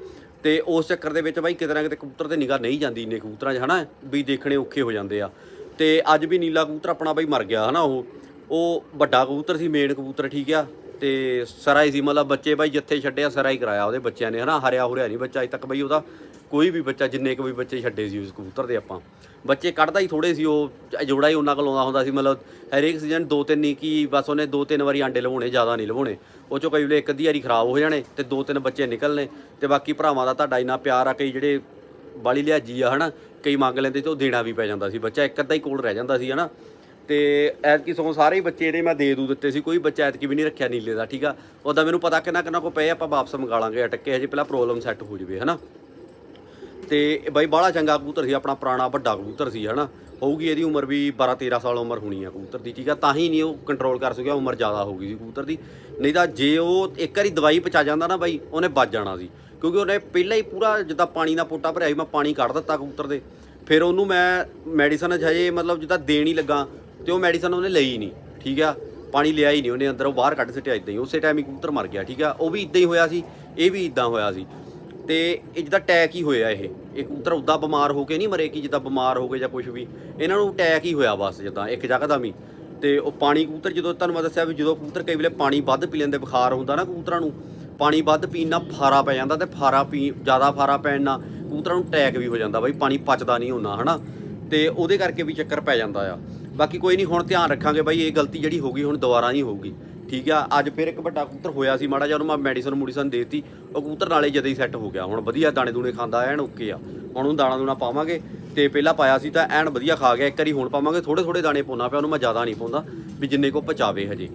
ਤੇ ਉਸ ਚੱਕਰ ਦੇ ਵਿੱਚ ਬਾਈ, ਕਿਤੇ ਨਾ ਕਿਤੇ ਕਬੂਤਰ ਤੇ ਨਿਗਾਹ ਨਹੀਂ ਜਾਂਦੀ ਇੰਨੇ ਕਬੂਤਰਾਂ 'ਚ, ਹਨਾ, ਵੀ ਦੇਖਣੇ ਔਖੇ ਹੋ ਜਾਂਦੇ ਆ। ਤੇ ਅੱਜ ਵੀ ਨੀਲਾ ਕਬੂਤਰ ਆਪਣਾ ਬਾਈ ਮਰ ਗਿਆ, ਹਨਾ, ਉਹ। ਉਹ ਵੱਡਾ ਕਬੂਤਰ ਸੀ ਮੇਨ ਕਬੂਤਰ, ਠੀਕ ਆ? ਤੇ ਸਰਾਈ ਸੀ, ਮਤਲਬ ਬੱਚੇ ਬਾਈ ਜਿੱਥੇ ਛੱਡਿਆ ਸਰਾਈ ਕਰਾਇਆ ਉਹਦੇ ਬੱਚਿਆਂ ਨੇ, ਹਨਾ? ਹਰਿਆ ਹੁਰਿਆ ਨਹੀਂ ਬੱਚਾ ਅਜੇ ਤੱਕ ਬਾਈ ਉਹਦਾ। ਕੋਈ ਵੀ ਬੱਚਾ, ਜਿੰਨੇ ਕੁ ਵੀ ਬੱਚੇ ਛੱਡੇ ਸੀ ਉਸ ਕਬੂਤਰ ਦੇ ਆਪਾਂ। ਬੱਚੇ ਕੱਢਦਾ ਹੀ ਥੋੜੇ ਸੀ, ਉਹ ਜੋੜਾ ਹੀ ਉਹਨਾਂ ਕੋਲ ਆਉਂਦਾ ਹੁੰਦਾ ਸੀ, ਮਤਲਬ ਹਰੇਕ ਸੀਜ਼ਨ ਦੋ ਤਿੰਨ ਹੀ ਕੀ ਬਸ ਉਹਨੇ ਦੋ ਤਿੰਨ ਵਾਰੀ ਆਂਡੇ ਲਵਾਉਣੇ, ਜ਼ਿਆਦਾ ਨਹੀਂ ਲਵਾਉਣੇ। ਉਹ ਚੋਂ ਕਈ ਵੇਲੇ ਇੱਕ ਅੱਧੀ ਵਾਰੀ ਖਰਾਬ ਹੋ ਜਾਣੇ ਤੇ ਦੋ ਤਿੰਨ ਬੱਚੇ ਨਿਕਲਨੇ ਤੇ ਬਾਕੀ ਭਰਾਵਾਂ ਦਾ ਤੁਹਾਡਾ ਇੰਨਾ ਪਿਆਰ ਆ, ਕਈ ਜਿਹੜੇ ਬਾਲੀ ਲਿਆਜੀ ਆ, ਹਨਾ? ਕਈ ਮੰਗ ਲੈਂਦੇ ਤੇ ਉਹ ਦੇਣਾ ਵੀ ਪੈ ਜਾਂਦਾ ਸੀ। ਬੱਚਾ ਇੱਕ ਅੱਧਾ ਹੀ ਕੋਲ ਰਹਿ ਜਾਂਦਾ ਸੀ, ਹਨਾ? ਤੇ ਐਤਕੀ ਸਗੋਂ ਸਾਰੇ ਹੀ ਬੱਚੇ ਜਿਹੜੇ ਮੈਂ ਦੇ ਦੂ ਦਿੱਤੇ ਸੀ, ਕੋਈ ਬੱਚਾ ਐਤਕੀ ਵੀ ਨਹੀਂ ਰੱਖਿਆ ਨੀਲੇ ਦਾ, ਠੀਕ ਆ? ਉਹਦਾ ਮੈਨੂੰ ਪਤਾ ਕਿੰਨਾ ਕਿੰਨਾ ਕੋ ਪਏ, ਆਪਾਂ ਵਾਪਸ ਮੰਗਾ ਲਾਂਗੇ ਅਟਕੇ ਹਜੇ ਪਹਿਲਾਂ ਪ੍ਰੋਬਲਮ ਸੈੱਟ ਹੋ ਜਵੇ, ਹਨਾ? ਤੇ ਬਾਈ ਬਾਹਲਾ ਚੰਗਾ ਕਬੂਤਰ ਸੀ, ਆਪਣਾ ਪੁਰਾਣਾ ਵੱਡਾ ਕਬੂਤਰ ਸੀ, ਹਨਾ? ਹੋਊਗੀ ਇਹਦੀ ਉਮਰ ਵੀ 12 13 ਸਾਲ ਉਮਰ ਹੋਣੀ ਆ ਕਬੂਤਰ ਦੀ, ਠੀਕ ਆ? ਤਾਂ ਹੀ ਨਹੀਂ ਉਹ ਕੰਟਰੋਲ ਕਰ ਸਕਿਆ, ਉਮਰ ਜ਼ਿਆਦਾ ਹੋ ਗਈ ਸੀ ਕਬੂਤਰ ਦੀ। ਨਹੀਂ ਤਾਂ ਜੇ ਉਹ ਇੱਕ ਵਾਰੀ ਦਵਾਈ ਪਚਾ ਜਾਂਦਾ ਨਾ ਬਾਈ, ਉਹਨੇ ਬਚ ਜਾਣਾ ਸੀ। ਕਿਉਂਕਿ ਉਹਨੇ ਪਹਿਲਾਂ ਹੀ ਪੂਰਾ ਜਿੱਦਾਂ ਪਾਣੀ ਦਾ ਪੋਟਾ ਭਰਿਆ ਸੀ, ਮੈਂ ਪਾਣੀ ਕੱਢ ਦਿੱਤਾ ਕਬੂਤਰ ਦੇ। ਫਿਰ ਉਹਨੂੰ ਮੈਂ ਮੈਡੀਸਨ ਹਜੇ ਮਤਲਬ ਜਿੱਦਾਂ ਦੇਣ ਹੀ ਲੱਗਾ। ਤੇ ਉਹ ਮੈਡੀਸਨ ਉਹਨੇ ਲਈ ਨਹੀਂ, ਠੀਕ ਆ? ਪਾਣੀ ਲਿਆ ਹੀ ਨਹੀਂ ਉਹਨੇ, ਅੰਦਰ ਉਹ ਬਾਹਰ ਕੱਢ ਸਿੱਟਿਆ ਇਦਾਂ ਹੀ। ਉਸੇ ਟਾਈਮ ਹੀ ਕਬੂਤਰ ਮਰ ਗਿਆ, ਠੀਕ ਆ? ਉਹ ਵੀ ਇਦਾਂ ਹੀ ਹੋਇਆ ਸੀ, ਇਹ ਵੀ ਇਦਾਂ ਹੋਇਆ ਸੀ। ਤੇ ਇਹ ਜਿੱਦਾਂ ਅਟੈਕ ਹੀ ਹੋਇਆ ਇਹ। ਇਹ ਕਬੂਤਰ ਉਦਾਂ ਬਿਮਾਰ ਹੋ ਕੇ ਨਹੀਂ ਮਰੇ ਕਿ ਜਿੱਦਾਂ ਬਿਮਾਰ ਹੋ ਗਏ ਜਾਂ ਕੁਝ ਵੀ। ਇਹਨਾਂ ਨੂੰ ਅਟੈਕ ਹੀ ਹੋਇਆ ਬਸ ਜਿੱਦਾਂ, ਇੱਕ ਜਗ੍ਹਾ ਦਾ ਵੀ। ਤੇ ਉਹ ਪਾਣੀ ਕਬੂਤਰ ਜਦੋਂ ਤੁਹਾਨੂੰ ਮੈਂ ਦੱਸਿਆ ਵੀ ਜਦੋਂ ਕਬੂਤਰ ਕਈ ਵੇਲੇ ਪਾਣੀ ਵੱਧ ਪੀ ਲੈਂਦੇ, ਬੁਖਾਰ ਹੁੰਦਾ ਨਾ ਕਬੂਤਰਾਂ ਨੂੰ, ਪਾਣੀ ਵੱਧ ਪੀਣ ਨਾਲ ਫਾਰਾ ਪੈ ਜਾਂਦਾ ਤੇ ਫਾਰਾ ਪੀ, ਜ਼ਿਆਦਾ ਫਾਰਾ ਪੈਣ ਨਾਲ ਕਬੂਤਰਾਂ ਨੂੰ ਅਟੈਕ ਵੀ ਹੋ ਜਾਂਦਾ ਬਾਈ, ਪਾਣੀ ਪਚਦਾ ਨਹੀਂ ਹੁੰਦਾ ਹਨਾ? ਤੇ ਉਹਦੇ ਕਰਕੇ ਵੀ ਚੱਕਰ ਪੈ ਜਾਂਦਾ ਆ। ਬਾਕੀ ਕੋਈ ਨਹੀਂ, ਹੁਣ ਧਿਆਨ ਰੱਖਾਂਗੇ ਬਾਈ, ਇਹ ਗਲਤੀ ਜਿਹੜੀ ਹੋ ਗਈ, ਹੁਣ ਦੁਬਾਰਾ ਨਹੀਂ ਹੋਊਗੀ। ਠੀਕ ਆ, ਅੱਜ ਫਿਰ ਇੱਕ ਵੱਡਾ ਕਬੂਤਰ ਹੋਇਆ ਸੀ ਮਾੜਾ ਜਿਹਾ, ਉਹਨੂੰ ਮੈਂ ਮੈਡੀਸਨ ਮੂਡੀਸਨ ਦੇਤੀ, ਉਹ ਕਬੂਤਰ ਨਾਲੇ ਜਦੇ ਹੀ ਸੈੱਟ ਹੋ ਗਿਆ। ਹੁਣ ਵਧੀਆ ਦਾਣੇ ਦੂਣੇ ਖਾਂਦਾ, ਐਨ ਓਕੇ ਆ। ਹੁਣ ਉਹਨੂੰ ਦਾਣਾ ਦੂਣਾ ਪਾਵਾਂਗੇ, ਤੇ ਪਹਿਲਾਂ ਪਾਇਆ ਸੀ ਤਾਂ ਐਨ ਵਧੀਆ ਖਾ ਗਿਆ, ਇੱਕ ਵਾਰੀ ਹੁਣ ਪਾਵਾਂਗੇ ਥੋੜੇ ਥੋੜੇ ਦਾਣੇ ਪਾਉਣਾ ਪਿਆ, ਉਹਨੂੰ ਮੈਂ ਜ਼ਿਆਦਾ ਨਹੀਂ ਪਾਉਂਦਾ, ਵੀ ਜਿੰਨੇ ਕੋ ਪਚਾਵੇ ਹਜੇ।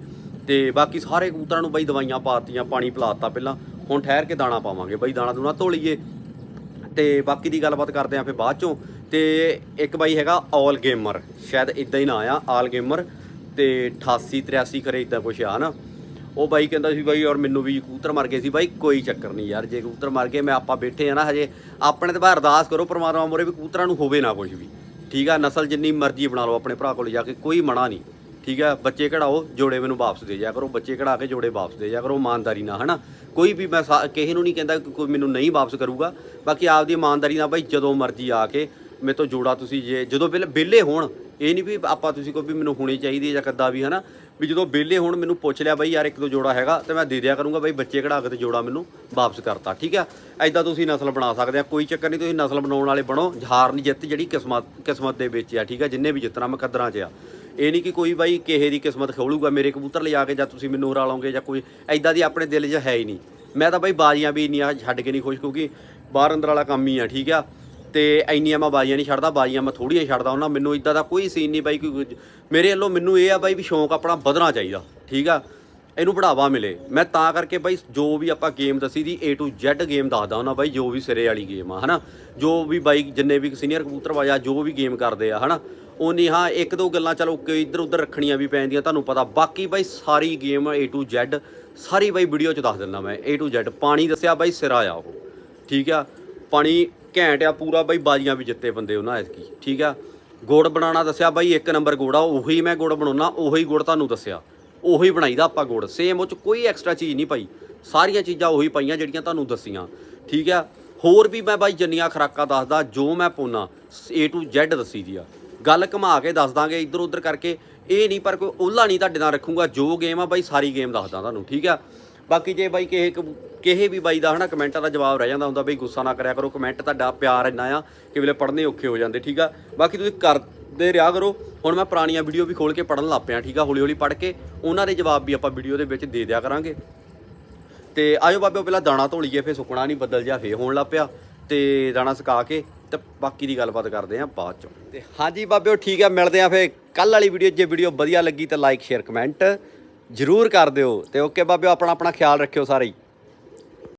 ਤੇ ਬਾਕੀ ਸਾਰੇ ਕਬੂਤਰਾਂ ਨੂੰ ਬਾਈ ਦਵਾਈਆਂ ਪਾਤੀਆਂ, ਪਾਣੀ ਪਿਲਾਤਾ ਪਹਿਲਾਂ, ਹੁਣ ਠਹਿਰ ਕੇ ਦਾਣਾ ਪਾਵਾਂਗੇ। ਬਾਈ ਦਾਣਾ ਦੂਣਾ ਧੋ ਲਈਏ, ਤੇ ਬਾਕੀ ਦੀ ਗੱਲਬਾਤ ਕਰਦੇ ਆਂ ਫਿਰ ਬਾਅਦ ਚੋਂ। ਤੇ ਇੱਕ ਬਾਈ ਹੈਗਾ ਆਲ ਗੇਮਰ ਸ਼ਾਇਦ ਇਦਾਂ ਹੀ ਨਾਂ ਆ ਆਲ ਗੇਮਰ ਤੇ 88 83 ਕਰੇ ਇਦਾਂ ਕੁਛ ਆ ਨਾ। ਉਹ ਬਾਈ ਕਹਿੰਦਾ ਸੀ ਬਾਈ ਔਰ ਮੈਨੂੰ ਵੀ ਕਬੂਤਰ ਮਰ ਗਏ ਸੀ ਬਾਈ, ਕੋਈ ਚੱਕਰ ਨਹੀਂ ਯਾਰ। ਜੇ ਕਬੂਤਰ ਮਰ ਗਏ, ਮੈਂ ਆਪਾਂ ਬੈਠੇ ਆ ਨਾ ਹਜੇ। ਆਪਣੇ ਤੇ ਬਾਹਰ ਅਰਦਾਸ ਕਰੋ, ਪਰਮਾਤਮਾ ਮੋਰੇ ਵੀ ਕਬੂਤਰਾਂ ਨੂੰ ਹੋਵੇ ਨਾ ਕੁਝ ਵੀ। ਠੀਕ ਆ, ਨਸਲ ਜਿੰਨੀ ਮਰਜ਼ੀ ਬਣਾ ਲਓ ਆਪਣੇ ਭਰਾ ਕੋਲ ਜਾ ਕੇ, ਕੋਈ ਮਨਾ ਨਹੀਂ। ਠੀਕ ਆ, ਬੱਚੇ ਕਢਾਓ, ਜੋੜੇ ਮੈਨੂੰ ਵਾਪਸ ਦੇ ਜਾ ਕਰੋ। ਬੱਚੇ ਕਢਾ ਕੇ ਜੋੜੇ ਵਾਪਸ ਦੇ ਜਾ ਕਰੋ, ਇਮਾਨਦਾਰੀ ਨਾਲ, ਹਨਾ? ਕੋਈ ਵੀ ਮੈਂ ਸਾ- ਕਿਸੇ ਨੂੰ ਨਹੀਂ ਕਹਿੰਦਾ ਕੋਈ ਮੈਨੂੰ ਨਹੀਂ ਵਾਪਸ ਕਰੂਗਾ। ਬਾਕੀ ਆਪਦੀ ਇਮਾਨਦਾਰੀ ਨਾਲ ਬਾਈ, ਜਦੋਂ ਮਰਜ਼ੀ ਆ ਕੇ ਮੇਰੇ ਤੋਂ ਜੋੜਾ ਤੁਸੀਂ ਜੇ, ਜਦੋਂ ਵਿਹਲੇ ਵਿਹਲੇ ਹੋਣ, ਇਹ ਨਹੀਂ ਵੀ ਆਪਾਂ ਤੁਸੀਂ ਕੋਈ ਵੀ ਮੈਨੂੰ ਹੋਣੀ ਚਾਹੀਦੀ ਹੈ ਜਾਂ ਕੱਦਾ ਵੀ, ਹਨਾ? ਵੀ ਜਦੋਂ ਵਿਹਲੇ ਹੋਣ, ਮੈਨੂੰ ਪੁੱਛ ਲਿਆ ਬਾਈ ਯਾਰ ਇੱਕ ਦੋ ਜੋੜਾ ਹੈਗਾ, ਤੇ ਮੈਂ ਦੇ ਦਿਆ ਕਰੂੰਗਾ ਬਾਈ ਬੱਚੇ ਕਢਾ ਕੇ ਤੇ ਜੋੜਾ ਮੈਨੂੰ ਵਾਪਸ ਕਰਤਾ, ਠੀਕ ਆ? ਐਦਾਂ ਤੁਸੀਂ ਨਸਲ ਬਣਾ ਸਕਦੇ ਆ, ਕੋਈ ਚੱਕਰ ਨਹੀਂ, ਤੁਸੀਂ ਨਸਲ ਬਣਾਉਣ ਵਾਲੇ ਬਣੋ, ਹਾਰ ਨਹੀਂ ਜਿੱਤ ਜਿਹੜੀ ਕਿਸਮਤ ਕਿਸਮਤ ਦੇ ਵਿੱਚ ਆ, ਠੀਕ ਆ? ਜਿੰਨੇ ਵੀ ਜਿੱਤਣਾ ਮੁਕੱਦਰਾਂ 'ਚ ਆ। ਇਹ ਨਹੀਂ ਕਿ ਕੋਈ ਬਾਈ ਕਿਸੇ ਦੀ ਕਿਸਮਤ ਖੋਲੂਗਾ ਮੇਰੇ ਕਬੂਤਰ ਲਿਆ ਕੇ ਜਾਂ ਤੁਸੀਂ ਮੈਨੂੰ ਹਰਾ ਲਓਗੇ ਜਾਂ ਕੋਈ ਐਦਾਂ ਦੀ ਆਪਣੇ ਦਿਲ 'ਚ ਹੈ ਹੀ ਨਹੀਂ। ਮੈਂ ਤਾਂ ਬਾਈ ਬਾਜ਼ੀਆਂ ਵੀ ਇੰਨੀਆਂ ਛੱਡ ਕੇ ਨਹੀਂ ਖੁਸ਼, ਕਿਉਂਕਿ ਬਾਹਰ ਅੰਦਰ ਵਾਲਾ ਕੰਮ ਹੀ ਆ, ਠੀਕ ਆ? ਤੇ ਇੰਨੀਆਂ ਮੈਂ ਬਾਜ਼ੀਆਂ ਨਹੀਂ ਛੱਡਦਾ, ਬਾਜ਼ੀਆਂ ਮੈਂ ਥੋੜੀਆਂ ਛੱਡਦਾ ਉਹਨਾਂ ਮੈਨੂੰ ਇਦਾਂ ਦਾ ਕੋਈ ਸੀਨ ਨਹੀਂ ਬਾਈ, ਕੋਈ ਮੇਰੇ ਵੱਲੋਂ ਮੈਨੂੰ ਇਹ ਆ ਬਾਈ ਵੀ ਸ਼ੌਂਕ ਆਪਣਾ ਵਧਣਾ ਚਾਹੀਦਾ, ਠੀਕ ਆ? ਇਹਨੂੰ ਬੜਾਵਾ ਮਿਲੇ। ਮੈਂ ਤਾਂ ਕਰਕੇ ਬਾਈ ਜੋ ਵੀ ਆਪਾਂ ਗੇਮ ਦੱਸੀ ਦੀ, A to Z ਗੇਮ ਦੱਸਦਾ ਉਹਨਾਂ ਬਾਈ, ਜੋ ਵੀ ਸਿਰੇ ਵਾਲੀ ਗੇਮ ਆ, ਹਨਾ? ਜੋ ਵੀ ਬਾਈ ਜਿੰਨੇ ਵੀ ਸੀਨੀਅਰ ਕਬੂਤਰਬਾਜ਼ਾ ਜੋ ਵੀ ਗੇਮ ਕਰਦੇ ਆ, ਹਨਾ? ਉਹ ਨਹੀਂ, ਹਾਂ, ਇੱਕ ਦੋ ਗੱਲਾਂ ਚਲੋ ਕਿ ਇੱਧਰ ਉੱਧਰ ਰੱਖਣੀਆਂ ਵੀ ਪੈਂਦੀਆਂ, ਤੁਹਾਨੂੰ ਪਤਾ। ਬਾਕੀ ਬਾਈ ਸਾਰੀ ਗੇਮ A to Z, ਸਾਰੀ ਬਾਈ ਵੀਡੀਓ 'ਚ ਦੱਸ ਦਿੰਦਾ ਮੈਂ, A to Z ਪਾਣੀ ਦੱਸਿਆ ਬਾਈ, ਸਿਰਾ ਆ ਉਹ, ਠੀਕ ਆ? ਪਾਣੀ ਘੈਂਟ ਆ, ਪੂਰਾ ਬਾਈ ਬਾਜੀਆਂ ਵੀ ਜਿੱਤੇ ਬੰਦੇ ਉਹਨਾਂ ਐਤਕੀ, ਠੀਕ ਆ? ਗੁੜ ਬਣਾਉਣਾ ਦੱਸਿਆ ਬਾਈ, ਇੱਕ ਨੰਬਰ ਗੁੜ ਆ, ਉਹੀ ਮੈਂ ਗੁੜ ਬਣਾਉਣਾ ਉਹੀ ਗੁੜ ਤੁਹਾਨੂੰ ਦੱਸਿਆ। ਉਹੀ ਬਣਾਈਦਾ ਆਪਾਂ ਗੁੜ ਸੇਮ ਉਹ ਚ ਕੋਈ ਐਕਸਟਰਾ ਚੀਜ਼ ਨਹੀਂ ਪਾਈ। ਸਾਰੀਆਂ ਚੀਜ਼ਾਂ ਉਹੀ ਪਾਈਆਂ ਜਿਹੜੀਆਂ ਤੁਹਾਨੂੰ ਦੱਸੀਆਂ, ਠੀਕ ਆ? ਹੋਰ ਵੀ ਮੈਂ ਬਾਈ ਜੰਨੀਆਂ ਖਰਾਕਾਂ ਦੱਸਦਾ, ਜੋ ਮੈਂ ਪਾਉਣਾ A to Z ਦੱਸੀ ਦੀ ਆ। ਗੱਲ ਘੁਮਾ ਕੇ ਦੱਸ ਦਾਂਗੇ ਇੱਧਰ ਉੱਧਰ ਕਰਕੇ, ਇਹ ਨਹੀਂ ਪਰ ਕੋਈ ਉਹਲਾ ਨਹੀਂ ਤੁਹਾਡੇ ਨਾਲ ਰੱਖੂਗਾ, ਜੋ ਗੇਮ ਆ ਬਾਈ ਸਾਰੀ ਗੇਮ ਦੱਸਦਾ ਤੁਹਾਨੂੰ, ਠੀਕ ਆ? ਬਾਕੀ ਜੇ ਬਾਈ ਕਿਸੇ ਕਬੂ- ਕਿਸੇ ਵੀ ਬਾਈ ਦਾ ਹਨਾ ਕਮੈਂਟਾਂ ਦਾ ਜਵਾਬ ਰਹਿ ਜਾਂਦਾ ਹੁੰਦਾ ਬਈ ਗੁੱਸਾ ਨਾ ਕਰਿਆ ਕਰੋ ਕਮੈਂਟ ਤੁਹਾਡਾ ਪਿਆਰ ਇੰਨਾ ਆ ਕਿ ਵੇਲੇ ਪੜ੍ਹਨੇ ਔਖੇ ਹੋ ਜਾਂਦੇ, ਠੀਕ ਆ? ਬਾਕੀ ਤੁਸੀਂ ਕਰਦੇ ਰਿਹਾ ਕਰੋ। ਹੁਣ ਮੈਂ ਪੁਰਾਣੀਆਂ ਵੀਡੀਓ ਵੀ ਖੋਲ ਕੇ ਪੜਨ ਲੱਗ ਪਿਆ, ਠੀਕ ਆ? ਹੌਲੀ ਹੌਲੀ ਪੜ੍ਹ ਕੇ ਉਹਨਾਂ ਦੇ ਜਵਾਬ ਵੀ ਆਪਾਂ ਵੀਡੀਓ ਦੇ ਵਿੱਚ ਦੇ ਦਿਆ ਕਰਾਂਗੇ। ਤੇ ਆਜੋ ਬਾਬਿਓ, ਪਹਿਲਾਂ ਦਾਣਾ ਧੋ ਲਈਏ ਫੇ ਸੁੱਕਣਾ ਨਹੀਂ ਬੱਦਲ ਜਾ ਫੇ ਹੋਣ ਲੱਗ ਪਿਆ। ਤੇ ਦਾਣਾ ਸੁਕਾ ਕੇ ਤੇ ਬਾਕੀ ਦੀ ਗੱਲਬਾਤ ਕਰਦੇ ਆਂ ਬਾਅਦ ਚੋਂ। ਤੇ ਹਾਂਜੀ ਬਾਬਿਓ, ਠੀਕ ਆ, ਮਿਲਦੇ ਆਂ ਫੇ ਕੱਲ ਵਾਲੀ ਵੀਡੀਓ ਜੇ ਵੀਡੀਓ ਵਧੀਆ ਲੱਗੀ ਤਾਂ ਲਾਈਕ ਸ਼ੇਅਰ ਕਮੈਂਟ ਜ਼ਰੂਰ ਕਰ ਦਿਓ ਤੇ ਓਕੇ ਬਾਬਿਓ ਆਪਣਾ ਆਪਣਾ ਖਿਆਲ ਰੱਖਿਓ ਸਾਰੇ ਹੀ।